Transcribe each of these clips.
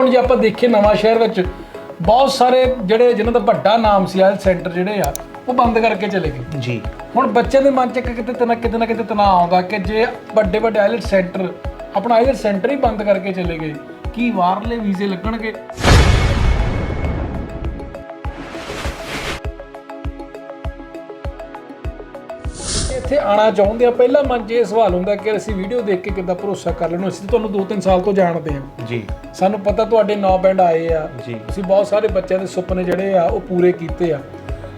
ਹੁਣ ਜੇ ਆਪਾਂ ਦੇਖੀਏ ਨਵਾਂ ਸ਼ਹਿਰ ਵਿੱਚ ਬਹੁਤ ਸਾਰੇ ਜਿਹੜੇ ਜਿਨ੍ਹਾਂ ਦਾ ਵੱਡਾ ਨਾਮ ਸੀ ਆਇਲ ਸੈਂਟਰ ਜਿਹੜੇ ਆ ਉਹ ਬੰਦ ਕਰਕੇ ਚਲੇ ਗਏ। ਜੀ। ਹੁਣ ਬੱਚਿਆਂ ਦੇ ਮਨ 'ਚ ਇੱਕ ਕਿਤੇ ਤੇ ਨਾ ਕਿਤੇ ਨਾ ਕਿਤੇ ਤਣਾਅ ਆਉਂਦਾ ਕਿ ਜੇ ਵੱਡੇ ਵੱਡੇ ਆਇਲਟ ਸੈਂਟਰ ਆਪਣਾ ਆਇਲਟ ਸੈਂਟਰ ਹੀ ਬੰਦ ਕਰਕੇ ਚਲੇ ਗਏ ਕੀ ਬਾਹਰਲੇ ਵੀਜ਼ੇ ਲੱਗਣਗੇ? ਇੱਥੇ ਆਣਾ ਚਾਹੁੰਦੇ ਆ ਪਹਿਲਾ ਮਨ 'ਚ ਇਹ ਸਵਾਲ ਹੁੰਦਾ ਕਿ ਅਸੀਂ ਵੀਡੀਓ ਦੇਖ ਕੇ ਕਿੱਦਾਂ ਭਰੋਸਾ ਕਰ ਲੈਣਾ ਅਸੀਂ ਤੁਹਾਨੂੰ 2-3 ਸਾਲ ਤੋਂ ਜਾਣਦੇ ਹਾਂ। ਜੀ। ਸਾਨੂੰ ਪਤਾ ਤੁਹਾਡੇ ਨੌ ਬੈਂਡ ਆਏ ਆ। ਜੀ। ਤੁਸੀਂ ਬਹੁਤ ਸਾਰੇ ਬੱਚਿਆਂ ਦੇ ਸੁਪਨੇ ਜਿਹੜੇ ਆ ਉਹ ਪੂਰੇ ਕੀਤੇ ਆ।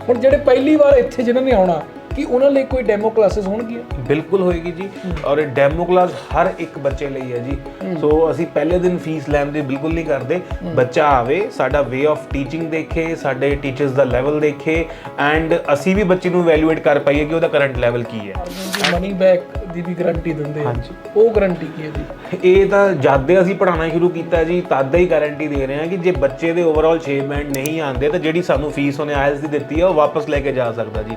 ਹੁਣ ਜਿਹੜੇ ਪਹਿਲੀ ਵਾਰ ਇੱਥੇ ਜਿਨ੍ਹਾਂ ਨੇ ਆਉਣਾ ਕਿ ਉਹਨਾਂ ਲਈ ਕੋਈ ਡੈਮੋ ਕਲਾਸਿਸ ਹੋਣਗੀਆਂ? ਬਿਲਕੁਲ ਹੋਏਗੀ ਜੀ। ਔਰ ਇਹ ਡੈਮੋ ਕਲਾਸ ਹਰ ਇੱਕ ਬੱਚੇ ਲਈ ਹੈ ਜੀ। ਸੋ ਅਸੀਂ ਪਹਿਲੇ ਦਿਨ ਫੀਸ ਲੈਣ ਦੀ ਬਿਲਕੁਲ ਨਹੀਂ ਕਰਦੇ। ਬੱਚਾ ਆਵੇ ਸਾਡਾ ਵੇ ਆਫ ਟੀਚਿੰਗ ਦੇਖੇ ਸਾਡੇ ਟੀਚਰਸ ਦਾ ਲੈਵਲ ਦੇਖੇ ਐਂਡ ਅਸੀਂ ਵੀ ਬੱਚੇ ਨੂੰ ਵੈਲਿਊਏਟ ਕਰ ਪਾਈਏ ਕਿ ਉਹਦਾ ਕਰੰਟ ਲੈਵਲ ਕੀ ਹੈ। ਮਨੀ ਬੈਕ ਦੀ ਵੀ ਗਾਰੰਟੀ ਦਿੰਦੇ ਆ। ਹਾਂਜੀ। ਉਹ ਗਾਰੰਟੀ ਕੀ ਹੈ ਜੀ? ਇਹ ਤਾਂ ਜਦ ਦੇ ਅਸੀਂ ਪੜਾਉਣਾ ਸ਼ੁਰੂ ਕੀਤਾ ਜੀ ਤਦ ਦਾ ਹੀ ਗਾਰੰਟੀ ਦੇ ਰਹੇ ਹਾਂ ਕਿ ਜੇ ਬੱਚੇ ਦੇ ਓਵਰਆਲ 6 ਬੈਂਡ ਨਹੀਂ ਆਉਂਦੇ ਤਾਂ ਜਿਹੜੀ ਸਾਨੂੰ ਫੀਸ ਉਹਨੇ ਆਇਲਸ ਦੀ ਦਿੱਤੀ ਹੈ ਉਹ ਵਾਪਸ ਲੈ ਕੇ ਜਾ ਸਕਦਾ ਜੀ।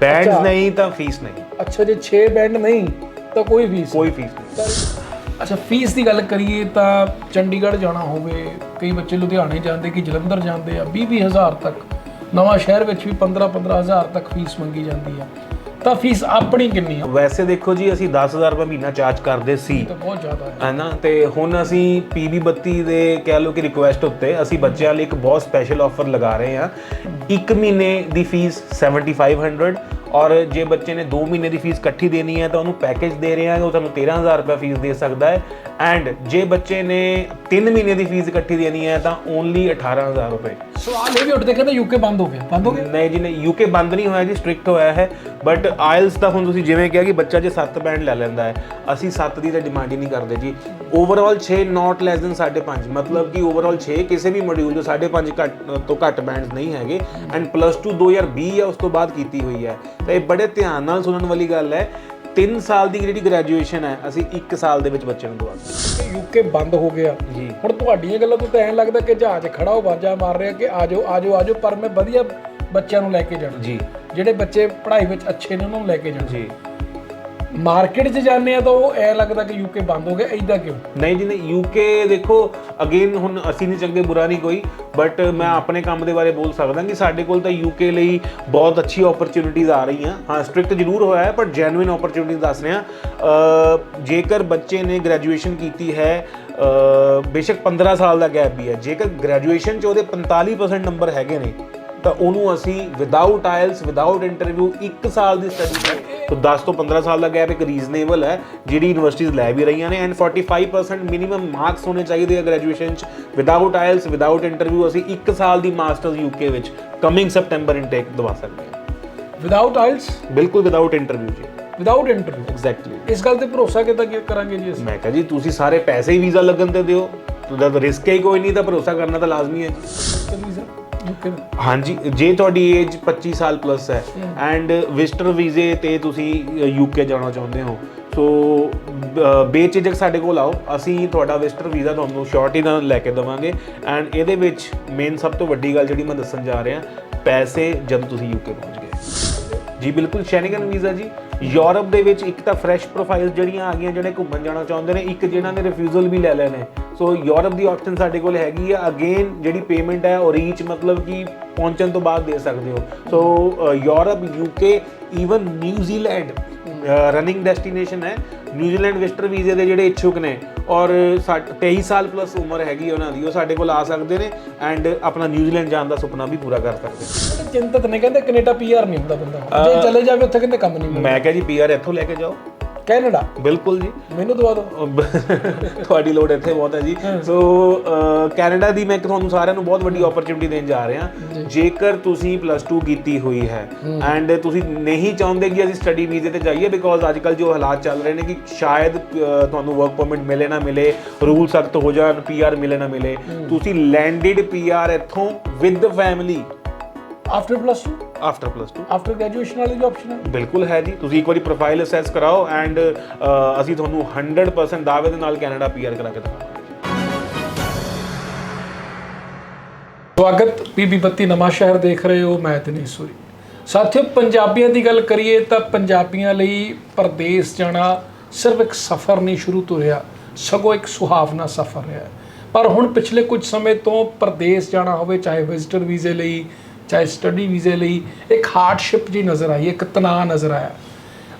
ਅੱਛਾ। ਨਹੀਂ ਤਾਂ ਫੀਸ ਨਹੀਂ। ਅੱਛਾ ਜੇ 6 ਬੈਂਡ ਨਹੀਂ ਤਾਂ ਕੋਈ ਫੀਸ ਕੋਈ ਫੀਸ ਨਹੀਂ। ਅੱਛਾ ਫੀਸ ਦੀ ਗੱਲ ਕਰੀਏ ਤਾਂ ਚੰਡੀਗੜ੍ਹ ਜਾਣਾ ਹੋਵੇ ਕਈ ਬੱਚੇ ਲੁਧਿਆਣੇ ਜਾਂਦੇ ਕਿ ਜਲੰਧਰ ਜਾਂਦੇ ਆ 20 ਹਜ਼ਾਰ ਤੱਕ। ਨਵਾਂ ਸ਼ਹਿਰ ਵਿੱਚ ਵੀ 15 ਹਜ਼ਾਰ ਤੱਕ ਫੀਸ ਮੰਗੀ ਜਾਂਦੀ ਆ। ਤਾਂ ਫੀਸ ਆਪਣੀ ਕਿੰਨੀ ਆ? ਵੈਸੇ ਦੇਖੋ ਜੀ ਅਸੀਂ 10000 ਰੁਪਏ ਮਹੀਨਾ ਚਾਰਜ ਕਰਦੇ ਸੀ। ਤਾਂ ਬਹੁਤ ਜ਼ਿਆਦਾ ਹੈ। ਹੈ ਨਾ ਤੇ ਹੁਣ ਅਸੀਂ PB 32 ਦੇ ਕਹਿ ਲਓ ਕਿ ਰਿਕੁਐਸਟ ਉੱਤੇ ਅਸੀਂ ਬੱਚਿਆਂ ਲਈ ਇੱਕ ਬਹੁਤ ਸਪੈਸ਼ਲ ਆਫਰ ਲਗਾ ਰਹੇ ਹਾਂ। ਇੱਕ ਮਹੀਨੇ ਦੀ ਫੀਸ 7500 ਔਰ ਜੇ ਬੱਚੇ ਨੇ 2 ਮਹੀਨੇ ਦੀ ਫੀਸ ਇਕੱਠੀ ਦੇਣੀ ਹੈ ਤਾਂ ਉਹਨੂੰ ਪੈਕੇਜ ਦੇ ਰਹੇ ਹਾਂ ਉਹ ਤੁਹਾਨੂੰ 13000 ਰੁਪਏ ਫੀਸ ਦੇ ਸਕਦਾ ਹੈ। ਐਂਡ ਜੇ ਬੱਚੇ ਨੇ 3 ਮਹੀਨੇ ਦੀ ਫੀਸ ਇਕੱਠੀ ਦੇਣੀ ਹੈ ਤਾਂ ਓਨਲੀ 18000 ਰੁਪਏ। ਸਵਾਲ ਇਹ ਵੀ ਉੱਠਦੇ ਕਹਿੰਦੇ ਯੂਕੇ ਬੰਦ ਹੋ ਗਿਆ। ਬੰਦ ਹੋ ਗਿਆ? ਨਹੀਂ ਜੀ ਨਹੀਂ ਯੂਕੇ ਬੰਦ ਨਹੀਂ ਹੋਇਆ ਜੀ ਸਟ੍ਰਿਕਟ ਹੋਇਆ ਹੈ। ਬਟ ਆਇਲਸ ਤਾਂ ਹੁਣ ਤੁਸੀਂ ਜਿਵੇਂ ਕਿਹਾ ਕਿ ਬੱਚਾ ਜੇ 7 ਬੈਂਡ ਲੈ ਲੈਂਦਾ ਹੈ ਅਸੀਂ 7 ਦੀ ਤਾਂ ਡਿਮਾਂਡ ਹੀ ਨਹੀਂ ਕਰਦੇ ਜੀ। ਓਵਰਆਲ 6 ਨਾਟ ਲੈਸ ਦੈਨ 5.5 ਮਤਲਬ ਕਿ ਓਵਰਆਲ 6 ਕਿਸੇ ਵੀ ਮੋਡਿਊਲ ਜੋ 5.5 ਘੱਟ ਤੋਂ ਘੱਟ ਬੈਂਡਸ ਨਹੀਂ ਹੈਗੇ। ਐਂਡ ਪਲੱਸ 2 2020 ਹੈ ਉਸ ਤੋਂ ਬਾਅਦ ਕੀਤੀ ਹੋਈ ਹੈ। ਤਾਂ ਇਹ ਬੜੇ ਧਿਆਨ ਨਾਲ ਸੁਣਨ ਵਾਲੀ ਗੱਲ ਹੈ। 3 ਸਾਲ ਦੀ ਜਿਹੜੀ ਗ੍ਰੈਜੂਏਸ਼ਨ ਹੈ ਅਸੀਂ 1 ਸਾਲ ਦੇ ਵਿੱਚ ਬੱਚੇ ਨੂੰ ਦਵਾ ਦਿੰਦੇ ਯੂਕੇ ਬੰਦ ਹੋ ਗਿਆ। ਜੀ। ਹੁਣ ਤੁਹਾਡੀਆਂ ਗੱਲਾਂ ਤੋਂ ਤਾਂ ਐਂ ਲੱਗਦਾ ਕਿ ਜਹਾਜ਼ ਖੜਾ ਹੋ ਬਾਜਾ ਮਾਰ ਰਿਹਾ ਕਿ ਆਜੋ ਆਜੋ ਆਜੋ ਪਰ ਮੈਂ ਵਧੀਆ ਬੱਚਿਆਂ ਨੂੰ ਲੈ ਕੇ ਜਾਣਾ। ਜੀ। ਜਿਹੜੇ ਬੱਚੇ ਪੜ੍ਹਾਈ ਵਿੱਚ ਅੱਛੇ ਨੇ ਉਹਨਾਂ ਨੂੰ ਲੈ ਕੇ ਜਾਣਾ। ਜੀ। ਮਾਰਕੀਟ 'ਚ ਜਾਂਦੇ ਆ ਤਾਂ ਉਹ ਐ ਲੱਗਦਾ ਕਿ ਯੂਕੇ ਬੰਦ ਹੋ ਗਿਆ ਐਦਾਂ ਕਿਉਂ? ਨਹੀਂ ਜੀ, ਨਹੀਂ ਯੂਕੇ ਦੇਖੋ ਅਗੇਨ ਹੁਣ ਅਸੀਂ ਨਹੀਂ ਚੰਗੇ ਬੁਰਾ ਨਹੀਂ ਕੋਈ ਬਟ ਮੈਂ ਆਪਣੇ ਕੰਮ ਦੇ ਬਾਰੇ ਬੋਲ ਸਕਦਾ ਕਿ ਸਾਡੇ ਕੋਲ ਤਾਂ ਯੂਕੇ ਲਈ ਬਹੁਤ ਅੱਛੀ ਓਪਰਚ्युनिटीज ਆ ਰਹੀਆਂ। ਹਾਂ ਸਟ੍ਰਿਕਟ ਜ਼ਰੂਰ ਹੋਇਆ ਹੈ, ਪਰ ਜੈਨੂਇਨ ਓਪਰਚ्युनिटीज ਦੱਸ ਰਹੇ। ਆ ਜੇਕਰ ਬੱਚੇ ਨੇ ਗ੍ਰੈਜੂਏਸ਼ਨ ਕੀਤੀ ਹੈ ਬੇਸ਼ੱਕ 15 ਸਾਲ ਦਾ ਗੈਪ ਵੀ ਹੈ। ਜੇਕਰ ਗ੍ਰੈਜੂਏਸ਼ਨ ਚ ਉਹਦੇ 45% ਨੰਬਰ ਹੈਗੇ ਨੇ ਤਾਂ ਉਹਨੂੰ ਅਸੀਂ ਵਿਦਆਊਟ ਆਇਲਸ ਵਿਦਆਊਟ ਇੰਟਰਵਿਊ 1 ਸਾਲ ਦੀ ਸਟੱਡੀ ਤੋਂ 10 ਤੋਂ 15 ਸਾਲ ਦਾ ਗੈਪ ਇੱਕ ਰੀਜ਼ਨੇਬਲ ਹੈ ਜਿਹੜੀ ਯੂਨੀਵਰਸਿਟੀਜ਼ ਲੈ ਵੀ ਰਹੀਆਂ ਨੇ ਐਂਡ 45% ਮਿਨੀਮਮ ਮਾਰਕਸ ਹੋਣੇ ਚਾਹੀਦੇ ਆ ਗ੍ਰੈਜੂਏਸ਼ਨ ਚ। ਵਿਦਆਊਟ ਆਇਲਸ ਵਿਦਆਊਟ ਇੰਟਰਵਿਊ ਅਸੀਂ 1 ਸਾਲ ਦੀ ਮਾਸਟਰਸ ਯੂਕੇ ਵਿੱਚ ਕਮਿੰਗ ਸੈਪਟੈਂਬਰ ਇਨਟੇਕ ਦਵਾ ਸਕਦੇ ਹਾਂ। ਵਿਦਆਊਟ ਆਇਲਸ ਬਿਲਕੁਲ ਵਿਦਆਊਟ ਇੰਟਰਵਿਊ ਜੀ। ਵਿਦਆਊਟ ਇੰਟਰਵਿਊ ਐਗਜ਼ੈਕਟਲੀ ਇਸ ਗੱਲ ਤੇ ਭਰੋਸਾ ਕਿੱਦਾਂ ਕੀ ਕਰਾਂਗੇ ਜੀ ਅਸੀਂ? ਮੈਂ ਕਹਾਂ ਜੀ ਤੁਸੀਂ ਸਾਰੇ ਪੈਸੇ ਹੀ ਵੀਜ਼ਾ ਲੱਗਣ ਤੇ ਦਿਓ। ਤੁਹਾਡਾ ਤਾਂ ਰਿਸਕ ਹੀ ਕੋਈ ਨਹੀਂ ਤਾਂ ਭਰੋਸਾ ਕਰਨਾ ਤਾਂ ਲਾਜ਼ਮੀ ਹੈ ਜੀ। ਵੀਜ਼ਾ ਹਾਂਜੀ ਜੇ ਤੁਹਾਡੀ ਏਜ 25 ਸਾਲ ਪਲੱਸ ਹੈ ਐਂਡ ਵਿਜ਼ਟਰ ਵੀਜ਼ੇ ਤੇ ਤੁਸੀਂ ਯੂਕੇ ਜਾਣਾ ਚਾਹੁੰਦੇ ਹੋ ਸੋ ਬ- ਬੇਝਿਜਕ ਸਾਡੇ ਕੋਲ ਆਓ ਅਸੀਂ ਤੁਹਾਡਾ ਵਿਜ਼ਟਰ ਵੀਜ਼ਾ ਤੁਹਾਨੂੰ ਸ਼ੋਰਟੀ ਨਾਲ ਲੈ ਕੇ ਦੇਵਾਂਗੇ ਐਂਡ ਇਹਦੇ ਵਿੱਚ ਮੇਨ ਸਭ ਤੋਂ ਵੱਡੀ ਗੱਲ ਜਿਹੜੀ ਮੈਂ ਦੱਸਣ ਜਾ ਰਿਹਾ ਪੈਸੇ ਜਦ ਤੁਸੀਂ ਯੂਕੇ ਪਹੁੰਚ ਜੀ, ਬਿਲਕੁਲ ਸ਼ੈਨਗਨ ਵੀਜ਼ਾ ਜੀ। ਯੂਰਪ ਦੇ ਵਿੱਚ ਇੱਕ ਤਾਂ ਫਰੈਸ਼ ਪ੍ਰੋਫਾਈਲ ਜਿਹੜੀਆਂ ਆ ਗਈਆਂ, ਜਿਹੜੇ ਘੁੰਮਣ ਜਾਣਾ ਚਾਹੁੰਦੇ ਨੇ, ਇੱਕ ਜਿਹਨਾਂ ਨੇ ਰਿਫਿਊਜ਼ਲ ਵੀ ਲੈ ਲੈਣੇ ਸੋ ਯੂਰਪ ਦੀ ਆਪਸ਼ਨ ਸਾਡੇ ਕੋਲ ਹੈਗੀ ਆ। ਅਗੇਨ ਜਿਹੜੀ ਪੇਮੈਂਟ ਹੈ, ਉਹ ਰੀਚ ਮਤਲਬ ਕਿ ਪਹੁੰਚਣ ਤੋਂ ਬਾਅਦ ਦੇ ਸਕਦੇ ਹੋ। So Europe UK even New Zealand running destination ਹੈ। ਨਿਊਜ਼ੀਲੈਂਡ ਵਿਜ਼ਟਰ ਵੀਜ਼ੇ ਦੇ ਜਿਹੜੇ ਇੱਛੁਕ ਨੇ ਔਰ ਸਾ- 23 ਸਾਲ ਪਲੱਸ ਉਮਰ ਹੈਗੀ ਉਹਨਾਂ ਦੀ ਉਹ ਸਾਡੇ ਕੋਲ ਆ ਸਕਦੇ ਨੇ ਐਂਡ ਆਪਣਾ ਨਿਊਜ਼ੀਲੈਂਡ ਜਾਣ ਦਾ ਸੁਪਨਾ ਵੀ ਪੂਰਾ ਕਰ ਸਕਦੇ ਨੇ। ਚਿੰਤਤ ਨੇ ਕਹਿੰਦੇ ਕੈਨੇਡਾ ਪੀਆਰ ਨਹੀਂ ਹੁੰਦਾ ਬੰਦਾ। ਜੇ ਚਲੇ ਜਾਵੇ ਉੱਥੇ ਕਹਿੰਦੇ ਕੰਮ ਨਹੀਂ ਮੈਂ ਕਿਹਾ ਜੀ ਪੀਆਰ ਇੱਥੋਂ ਲੈ ਕੇ ਜਾਓ। ਕੈਨੇਡਾ। ਬਿਲਕੁਲ ਜੀ। ਮੈਨੂੰ ਦਵਾ ਦਿਓ। ਤੁਹਾਡੀ ਲੋੜ ਇੱਥੇ ਬਹੁਤ ਹੈ ਜੀ। ਸੋ ਕੈਨੇਡਾ ਦੀ ਮੈਂ ਤੁਹਾਨੂੰ ਸਾਰਿਆਂ ਨੂੰ ਬਹੁਤ ਵੱਡੀ ਓਪਰਚ्युनिटी ਦੇਣ ਜਾ ਰਿਹਾ। ਜੇਕਰ ਤੁਸੀਂ ਪਲੱਸ 2 ਕੀਤੀ ਹੋਈ ਹੈ ਐਂਡ ਤੁਸੀਂ ਨਹੀਂ ਚਾਹੁੰਦੇ ਕਿ ਅਸੀਂ ਸਟੱਡੀ ਵੀਜ਼ੇ ਤੇ ਜਾਈਏ ਬਿਕੋਜ਼ ਅੱਜ ਕੱਲ ਜੋ ਹਾਲਾਤ ਚੱਲ ਰਹੇ ਨੇ ਕਿ ਸ਼ਾਇਦ ਤੁਹਾਨੂੰ ਵਰਕ ਪਰਮਿਟ ਮਿਲੇ ਨਾ ਮਿਲੇ ਰੂਲ ਸਖਤ ਹੋ ਜਾਣ ਪੀਆਰ ਮਿਲੇ ਨਾ ਮਿਲੇ। ਤੁਸੀਂ ਲੈਂਡਡ ਪੀਆਰ ਇੱਥੋਂ with family after plus 2 after plus 2 after graduation ਵਾਲੀ ਵੀ ਆਪਸ਼ਨ ਹੈ ਬਿਲਕੁਲ ਹੈ ਜੀ। ਤੁਸੀਂ ਇੱਕ ਵਾਰੀ ਪ੍ਰੋਫਾਈਲ ਅਸੈਸ ਕਰਾਓ ਐਂਡ ਅਸੀਂ ਤੁਹਾਨੂੰ 100% ਦਾਅਵੇ ਦੇ ਨਾਲ ਕੈਨੇਡਾ ਪੀਆਰ ਕਰਾ ਕੇ ਦੇਵਾਂਗੇ ਸਵਾਗਤ ਪੀਬੀ ਬੱਤੀ ਨਵਾਂ ਸ਼ਹਿਰ ਦੇਖ ਰਹੇ ਹੋ ਮੈਂ ਦਿਨੇਸ਼ ਸੂਰੀ। ਸਾਥੀਓ ਪੰਜਾਬੀਆਂ ਦੀ ਗੱਲ ਕਰੀਏ ਤਾਂ ਪੰਜਾਬੀਆਂ ਲਈ ਪਰਦੇਸ ਜਾਣਾ ਸਿਰਫ ਇੱਕ ਸਫ਼ਰ ਨਹੀਂ ਸ਼ੁਰੂ ਤੋਂ ਰਿਹਾ ਸਗੋਂ ਇੱਕ ਸੁਹਾਵਣਾ ਸਫ਼ਰ ਰਿਹਾ। ਪਰ ਹੁਣ ਪਿਛਲੇ ਕੁਝ ਸਮੇਂ ਤੋਂ ਪ੍ਰਦੇਸ਼ ਜਾਣਾ ਹੋਵੇ ਚਾਹੇ ਵਿਜ਼ਟਰ ਵੀਜ਼ੇ ਲਈ ਚਾਹੇ ਸਟੱਡੀ ਵੀਜ਼ੇ ਲਈ ਇੱਕ ਹਾਰਡਸ਼ਿਪ ਜੀ ਨਜ਼ਰ ਆਈ, ਇੱਕ ਤਣਾਅ ਨਜ਼ਰ ਆਇਆ।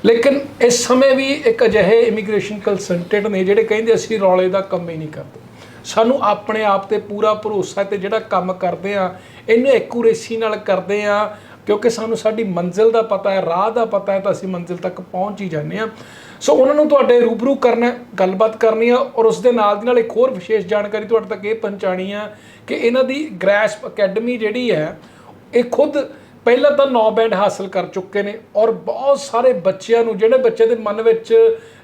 ਲੇਕਿਨ ਇਸ ਸਮੇਂ ਵੀ ਇੱਕ ਅਜਿਹੇ ਇਮੀਗ੍ਰੇਸ਼ਨ ਕੰਸਲਟੈਂਟ ਨੇ ਜਿਹੜੇ ਕਹਿੰਦੇ ਅਸੀਂ ਰੌਲੇ ਦਾ ਕੰਮ ਹੀ ਨਹੀਂ ਕਰਦੇ। ਸਾਨੂੰ ਆਪਣੇ ਆਪ ਤੇ ਪੂਰਾ ਭਰੋਸਾ ਹੈ ਤੇ ਜਿਹੜਾ ਕੰਮ ਕਰਦੇ ਆ ਇਹਨੂੰ ਐਕੂਰੇਸੀ ਨਾਲ ਕਰਦੇ ਆ ਕਿਉਂਕਿ ਸਾਨੂੰ ਸਾਡੀ ਮੰਜ਼ਿਲ ਦਾ ਪਤਾ ਹੈ, ਰਾਹ ਦਾ ਪਤਾ ਹੈ, ਤਾਂ ਅਸੀਂ ਮੰਜ਼ਿਲ ਤੱਕ ਪਹੁੰਚ ਹੀ ਜਾਂਦੇ ਆ ਸੋ ਉਹਨਾਂ ਨੂੰ ਤੁਹਾਡੇ ਰੂਬਰੂ ਕਰਨਾ, ਗੱਲਬਾਤ ਕਰਨੀ ਆ, ਔਰ ਉਸ ਦੇ ਨਾਲ ਦੀ ਨਾਲ ਇੱਕ ਹੋਰ ਵਿਸ਼ੇਸ਼ ਜਾਣਕਾਰੀ ਤੁਹਾਡੇ ਤੱਕ ਇਹ ਪਹੁੰਚਾਣੀ ਆ ਕਿ ਇਹਨਾਂ ਦੀ ਗ੍ਰੈਸਪ ਅਕੈਡਮੀ ਜਿਹੜੀ ਹੈ ਇਹ ਖੁਦ ਪਹਿਲਾਂ ਤਾਂ 9 ਬੈਂਡ ਹਾਸਲ ਕਰ ਚੁੱਕੇ ਨੇ ਔਰ ਬਹੁਤ ਸਾਰੇ ਬੱਚਿਆਂ ਨੂੰ, ਜਿਹੜੇ ਬੱਚੇ ਦੇ ਮਨ ਵਿੱਚ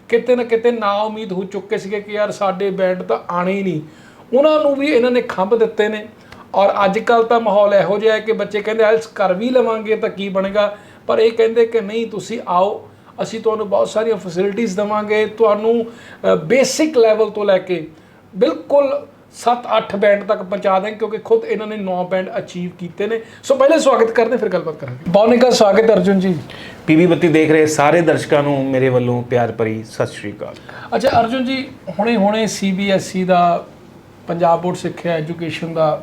ਕਿਤੇ ਨਾ ਕਿਤੇ ਨਾ ਉਮੀਦ ਹੋ ਚੁੱਕੇ ਸੀਗੇ ਕਿ ਯਾਰ ਸਾਡੇ ਬੈਂਡ ਤਾਂ ਆਣੇ ਹੀ ਨਹੀਂ। ਉਹਨਾਂ ਨੂੰ ਵੀ ਇਹਨਾਂ ਨੇ ਖੰਭ ਦਿੱਤੇ ਨੇ ਔਰ ਅੱਜ ਕੱਲ ਤਾਂ ਮਾਹੌਲ ਇਹੋ ਜਿਹਾ ਹੈ ਕਿ ਬੱਚੇ ਕਹਿੰਦੇ ਆਇਲਸ ਕਰ ਵੀ ਲਵਾਂਗੇ ਤਾਂ ਕੀ ਬਣੇਗਾ? ਪਰ ਇਹ ਕਹਿੰਦੇ ਕਿ ਨਹੀਂ, ਤੁਸੀਂ ਆਓ, ਅਸੀਂ ਤੁਹਾਨੂੰ ਬਹੁਤ ਸਾਰੀਆਂ ਫੈਸਿਲਿਟੀਆਂ ਦਵਾਂਗੇ, ਤੁਹਾਨੂੰ ਬੇਸਿਕ ਲੈਵਲ ਤੋਂ ਲੈ ਕੇ ਬਿਲਕੁਲ 7-8 ਬੈਂਡ ਤੱਕ ਪਹੁੰਚਾ ਦੇਂ ਕਿਉਂਕਿ ਖੁਦ ਇਹਨਾਂ ਨੇ 9 ਬੈਂਡ ਅਚੀਵ ਕੀਤੇ ਨੇ। ਸੋ ਪਹਿਲੇ ਸਵਾਗਤ ਕਰਦੇ ਫਿਰ ਗੱਲਬਾਤ ਕਰਾਂਗੇ। ਬੌਨਿਕਾ ਸਵਾਗਤ ਅਰਜੁਨ ਜੀ। ਪੀਵੀ ਬੱਤੀ ਦੇਖ ਰਹੇ ਸਾਰੇ ਦਰਸ਼ਕਾਂ ਨੂੰ ਮੇਰੇ ਵੱਲੋਂ ਪਿਆਰ ਭਰੀ ਸਤਿ ਸ਼੍ਰੀ ਅਕਾਲ। ਅੱਛਾ ਅਰਜੁਨ ਜੀ ਹੁਣੇ ਹੁਣੇ ਸੀਬੀਐਸਈ ਦਾ ਪੰਜਾਬ ਬੋਰਡ ਸਿੱਖਿਆ ਐਜੂਕੇਸ਼ਨ ਦਾ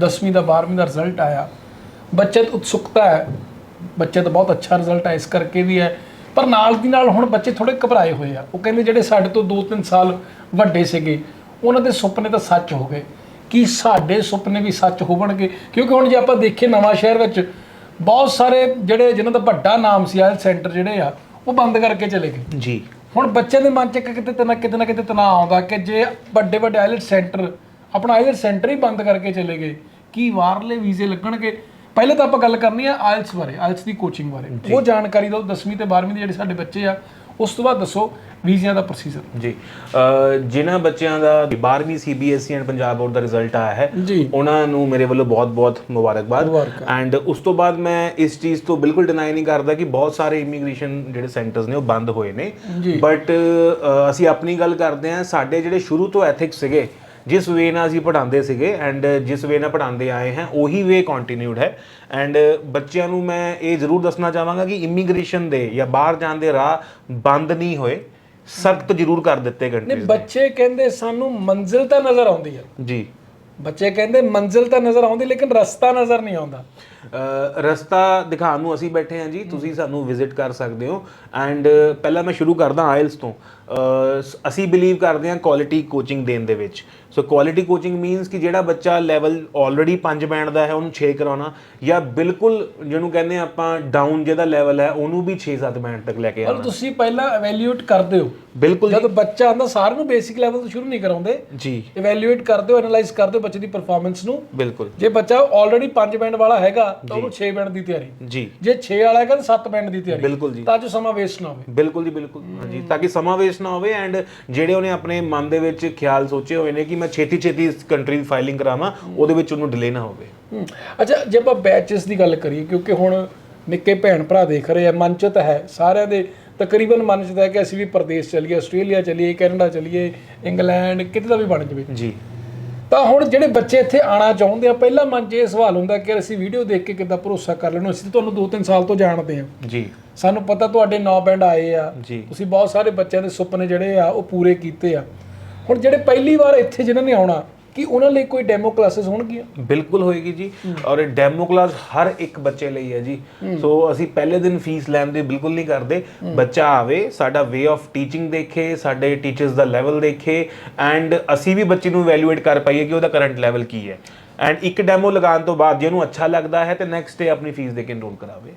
10ਵੀਂ ਦਾ 12ਵੀਂ ਦਾ ਰਿਜ਼ਲਟ ਆਇਆ। ਬੱਚੇ ਤੋਂ ਉਤਸੁਕਤਾ ਹੈ। ਬੱਚੇ ਦਾ ਬਹੁਤ ਅੱਛਾ ਰਿਜ਼ਲਟ ਹੈ ਇਸ ਕਰਕੇ ਵੀ ਹੈ। ਪਰ ਨਾਲ ਦੀ ਨਾਲ ਹੁਣ ਬੱਚੇ ਥੋੜੇ ਘਬਰਾਏ ਹੋਏ ਆ। ਉਹ ਕਹਿੰਦੇ ਜਿਹੜੇ ਸਾਡੇ ਤੋਂ 2-3 ਸਾਲ ਵੱਡੇ ਸੀਗੇ ਉਹਨਾਂ ਦੇ ਸੁਪਨੇ ਤਾਂ ਸੱਚ ਹੋ ਗਏ। ਕੀ ਸਾਡੇ ਸੁਪਨੇ ਵੀ ਸੱਚ ਹੋਣਗੇ ਕਿਉਂਕਿ ਹੁਣ ਜੇ ਆਪਾਂ ਦੇਖੀਏ ਨਵਾਂ ਸ਼ਹਿਰ ਵਿੱਚ ਬਹੁਤ ਸਾਰੇ ਜਿਹੜੇ ਜਿਨ੍ਹਾਂ ਦਾ ਵੱਡਾ ਨਾਮ ਸੀ ਆਇਲ ਸੈਂਟਰ ਜਿਹੜੇ ਆ ਉਹ ਬੰਦ ਕਰਕੇ ਚਲੇ ਗਏ। ਜੀ। ਹੁਣ ਬੱਚਿਆਂ ਦੇ ਮਨ 'ਚ ਕਿਤੇ ਨਾ ਕਿਤੇ ਨਾ ਕਿਤੇ ਤਣਾਅ ਆਉਂਦਾ ਕਿ ਜੇ ਵੱਡੇ ਵੱਡੇ ਆਇਲਟ ਸੈਂਟਰ ਆਪਣਾ ਆਇਲਟ ਸੈਂਟਰ ਹੀ ਬੰਦ ਕਰਕੇ ਚਲੇ ਗਏ ਕੀ ਬਾਹਰਲੇ ਵੀਜ਼ੇ ਲੱਗਣਗੇ? ਪਹਿਲੇ ਤਾਂ ਆਪਾਂ ਗੱਲ ਕਰਨੀ ਆ ਆਇਲਟਸ ਬਾਰੇ ਆਇਲਟਸ ਦੀ ਕੋਚਿੰਗ ਬਾਰੇ। ਉਹ ਜਾਣਕਾਰੀ ਦਿਓ 10ਵੀਂ ਤੇ 12ਵੀਂ ਦੇ ਜਿਹੜੇ ਸਾਡੇ ਬੱਚੇ ਆ ਉਸ ਤੋਂ ਬਾਅਦ ਦੱਸੋ ਵੀਜ਼ਿਆਂ ਦਾ ਪ੍ਰੋਸੀਜਰ ਜੀ ਜਿਨ੍ਹਾਂ ਬੱਚਿਆਂ ਦਾ 12ਵੀਂ ਸੀਬੀਐਸਈ ਐਂਡ ਪੰਜਾਬ ਬੋਰਡ ਦਾ ਰਿਜ਼ਲਟ ਆਇਆ ਹੈ ਉਹਨਾਂ ਨੂੰ ਮੇਰੇ ਵੱਲੋਂ ਬਹੁਤ-ਬਹੁਤ ਮੁਬਾਰਕਬਾਦ ਮੁਬਾਰਕਾਂ। ਐਂਡ ਉਸ ਤੋਂ ਬਾਅਦ ਮੈਂ ਇਸ ਚੀਜ਼ ਤੋਂ ਬਿਲਕੁਲ ਡਿਨਾਈ ਨਹੀਂ ਕਰਦਾ ਕਿ ਬਹੁਤ ਸਾਰੇ ਇਮੀਗ੍ਰੇਸ਼ਨ ਜਿਹੜੇ ਸੈਂਟਰਸ ਨੇ ਉਹ ਬੰਦ ਹੋਏ ਨੇ। ਬਟ ਅਸੀਂ ਆਪਣੀ ਗੱਲ ਕਰਦੇ ਹਾਂ ਸਾਡੇ ਜਿਹੜੇ ਸ਼ੁਰੂ ਤੋਂ ਐਥਿਕਸ ਸੀਗੇ ਜਿਸ ਵੇ ਨਾਲ ਅਸੀਂ ਪੜ੍ਹਾਉਂਦੇ ਸੀਗੇ ਐਂਡ ਜਿਸ ਵੇ ਨਾਲ ਪੜ੍ਹਾਉਂਦੇ ਆਏ ਹਾਂ ਉਹੀ ਵੇ ਕੰਟੀਨਿਊਡ ਹੈ। ਐਂਡ ਬੱਚਿਆਂ ਨੂੰ ਮੈਂ ਇਹ ਜ਼ਰੂਰ ਦੱਸਣਾ ਚਾਹਾਂਗਾ ਕਿ ਇਮੀਗ੍ਰੇਸ਼ਨ ਦੇ ਜਾਂ ਬਾਹਰ ਜਾਣ ਦੇ ਰਾਹ ਬੰਦ ਨਹੀਂ ਹੋਏ ਸਖਤ ਜ਼ਰੂਰ ਕਰ ਦਿੱਤੇ ਨੇ। ਕੰਟਰੀਜ਼ ਬੱਚੇ ਕਹਿੰਦੇ ਸਾਨੂੰ ਮੰਜ਼ਿਲ ਤਾਂ ਨਜ਼ਰ ਆਉਂਦੀ ਹੈ ਜੀ। ਬੱਚੇ ਕਹਿੰਦੇ ਮੰਜ਼ਿਲ ਤਾਂ ਨਜ਼ਰ ਆਉਂਦੀ ਲੇਕਿਨ ਰਸਤਾ ਨਜ਼ਰ ਨਹੀਂ ਆਉਂਦਾ। ਰਸਤਾ ਦਿਖਾਉਣ ਨੂੰ ਅਸੀਂ ਬੈਠੇ ਹਾਂ ਜੀ ਤੁਸੀਂ ਸਾਨੂੰ ਵਿਜ਼ਿਟ ਕਰ ਸਕਦੇ ਹੋ। ਐਂਡ ਪਹਿਲਾਂ ਮੈਂ ਸ਼ੁਰੂ ਕਰਦਾ ਆਇਲਸ ਤੋਂ। ਅਸੀਂ ਬਿਲੀਵ ਕਰਦੇ ਹਾਂ ਕੁਆਲਿਟੀ ਕੋਚਿੰਗ ਦੇਣ ਦੇ ਵਿੱਚ। ਸੋ ਕੁਆਲਿਟੀ ਕੋਚਿੰਗ ਮੀਨਸ ਕਿ ਜਿਹੜਾ ਬੱਚਾ ਲੈਵਲ ਆਲਰੇਡੀ 5 ਬੈਂਡ ਦਾ ਹੈ ਉਹਨੂੰ 6 ਕਰਾਉਣਾ ਜਾਂ ਬਿਲਕੁਲ ਜਿਹਨੂੰ ਕਹਿੰਦੇ ਆਪਾਂ ਡਾਊਨ ਜਿਹਦਾ ਲੈਵਲ ਹੈ ਉਹਨੂੰ ਵੀ 6-7 ਬੈਂਡ ਤੱਕ ਲੈ ਕੇ ਪਰ ਆਉਣਾ ਤੁਸੀਂ ਪਹਿਲਾਂ ਇਵੈਲੂਏਟ ਕਰਦੇ ਹੋ ਬਿਲਕੁਲ ਜਦ ਬੱਚਾ ਆਂਦਾ ਸਾਰਿਆਂ ਨੂੰ ਬੇਸਿਕ ਲੈਵਲ ਤੋਂ ਸ਼ੁਰੂ ਨਹੀਂ ਕਰਾਉਂਦੇ ਜੀ ਇਵੈਲੂਏਟ ਕਰਦੇ ਹੋ ਐਨਾਲਾਈਜ਼ ਕਰਦੇ ਹੋ ਬੱਚੇ ਦੀ ਪਰਫਾਰਮੈਂਸ ਨੂੰ ਬਿਲਕੁਲ ਜੇ ਬੱਚਾ ਆਲਰੇਡੀ 5 ਬੈਂਡ ਵਾਲਾ ਹੈਗਾ ਤਾਂ ਉਹਨੂੰ 6 ਬੈਂਡ ਦੀ ਤਿਆਰੀ ਜੀ ਜੇ 6 ਵਾਲਾ ਹੈਗਾ ਤਾਂ 7 ਬੈਂਡ ਦੀ ਤਿਆਰੀ ਬਿਲਕੁਲ ਜੀ ਤਾਂ ਜੋ ਸਮਾਂ ਵੇਸਟ ਨਾ ਹੋਵੇ ਬਿਲਕੁਲ ਜੀ ਬਿਲਕੁਲ ਹਾਂਜੀ ਤਾਂ ਕਿ ਸਮਾਂ ਵੇਸਟ ਨਾ ਹੋਵੇ ਐਂਡ ਜਿਹੜੇ ਉਹਨੇ ਆਪਣੇ ਮਨ ਦੇ ਵਿੱਚ ਖਿਆਲ ਸੋਚੇ ਹੋਏ ਨੇ ਕਿ ਮੈਂ ਛੇਤੀ ਛੇਤੀ ਇਸ ਕੰਟਰੀ ਦੀ ਫਾਈਲਿੰਗ ਕਰਾਵਾਂ ਉਹਦੇ ਵਿੱਚ ਉਹਨੂੰ ਡਿਲੇ ਨਾ ਹੋਵੇ। ਹਮ, ਅੱਛਾ ਜੇ ਆਪਾਂ ਬੈਚਸ ਦੀ ਗੱਲ ਕਰੀਏ ਕਿਉਂਕਿ ਹੁਣ ਨਿੱਕੇ ਭੈਣ ਭਰਾ ਦੇਖ ਰਹੇ ਆ ਮਨ ਚ ਤਾਂ ਹੈ ਸਾਰਿਆਂ ਦੇ ਤਕਰੀਬਨ ਮਨ ਚ ਤਾਂ ਹੈ ਕਿ ਅਸੀਂ ਵੀ ਪ੍ਰਦੇਸ਼ ਚਲੀਏ ਆਸਟ੍ਰੇਲੀਆ ਚਲੀਏ ਕੈਨੇਡਾ ਚਲੀਏ ਇੰਗਲੈਂਡ ਕਿਤੇ ਦਾ ਵੀ ਬਣ ਜਾਵੇ। ਜੀ। ਤਾਂ ਹੁਣ ਜਿਹੜੇ ਬੱਚੇ ਇੱਥੇ ਆਣਾ ਚਾਹੁੰਦੇ ਆ ਪਹਿਲਾ ਮਨ 'ਚ ਇਹ ਸਵਾਲ ਹੁੰਦਾ ਕਿ ਅਸੀਂ ਵੀਡੀਓ ਦੇਖ ਕੇ ਕਿੱਦਾਂ ਭਰੋਸਾ ਕਰ ਲੈਣਾ ਅਸੀਂ ਤਾਂ ਤੁਹਾਨੂੰ 2-3 ਸਾਲ ਤੋਂ ਜਾਣਦੇ ਆ ਜੀ। ਸਾਨੂੰ ਪਤਾ ਤੁਹਾਡੇ ਨੌ ਬੈਂਡ ਆਏ ਆ। ਜੀ। ਤੁਸੀਂ ਬਹੁਤ ਸਾਰੇ ਬੱਚਿਆਂ ਦੇ ਸੁਪਨੇ ਜਿਹੜੇ ਆ ਉਹ ਪੂਰੇ ਕੀਤੇ ਆ। ਹੁਣ ਜਿਹੜੇ ਪਹਿਲੀ ਵਾਰ ਇੱਥੇ ਜਿਨ੍ਹਾਂ ਨੇ ਆਉਣਾ ਕਿ ਉਹਨਾਂ ਲਈ ਕੋਈ ਡੈਮੋ ਕਲਾਸਿਸ ਹੋਣਗੀਆਂ? ਬਿਲਕੁਲ ਹੋਏਗੀ ਜੀ। ਔਰ ਇਹ ਡੈਮੋ ਕਲਾਸ ਹਰ ਇੱਕ ਬੱਚੇ ਲਈ ਹੈ ਜੀ। ਸੋ ਅਸੀਂ ਪਹਿਲੇ ਦਿਨ ਫੀਸ ਲੈਣ ਦੀ ਬਿਲਕੁਲ ਨਹੀਂ ਕਰਦੇ। ਬੱਚਾ ਆਵੇ ਸਾਡਾ ਵੇ ਆਫ ਟੀਚਿੰਗ ਦੇਖੇ ਸਾਡੇ ਟੀਚਰਸ ਦਾ ਲੈਵਲ ਦੇਖੇ ਐਂਡ ਅਸੀਂ ਵੀ ਬੱਚੇ ਨੂੰ ਇਵੈਲੂਏਟ ਕਰ ਪਾਈਏ ਕਿ ਉਹਦਾ ਕਰੰਟ ਲੈਵਲ ਕੀ ਹੈ। ਐਂਡ ਇੱਕ ਡੈਮੋ ਲਗਾਉਣ ਤੋਂ ਬਾਅਦ ਜੇ ਉਹਨੂੰ ਅੱਛਾ ਲੱਗਦਾ ਹੈ ਤੇ ਨੈਕਸਟ ਡੇ ਆਪਣੀ ਫੀਸ ਦੇ ਕੇ ਇਨਰੋਲ ਕਰਾਵੇ।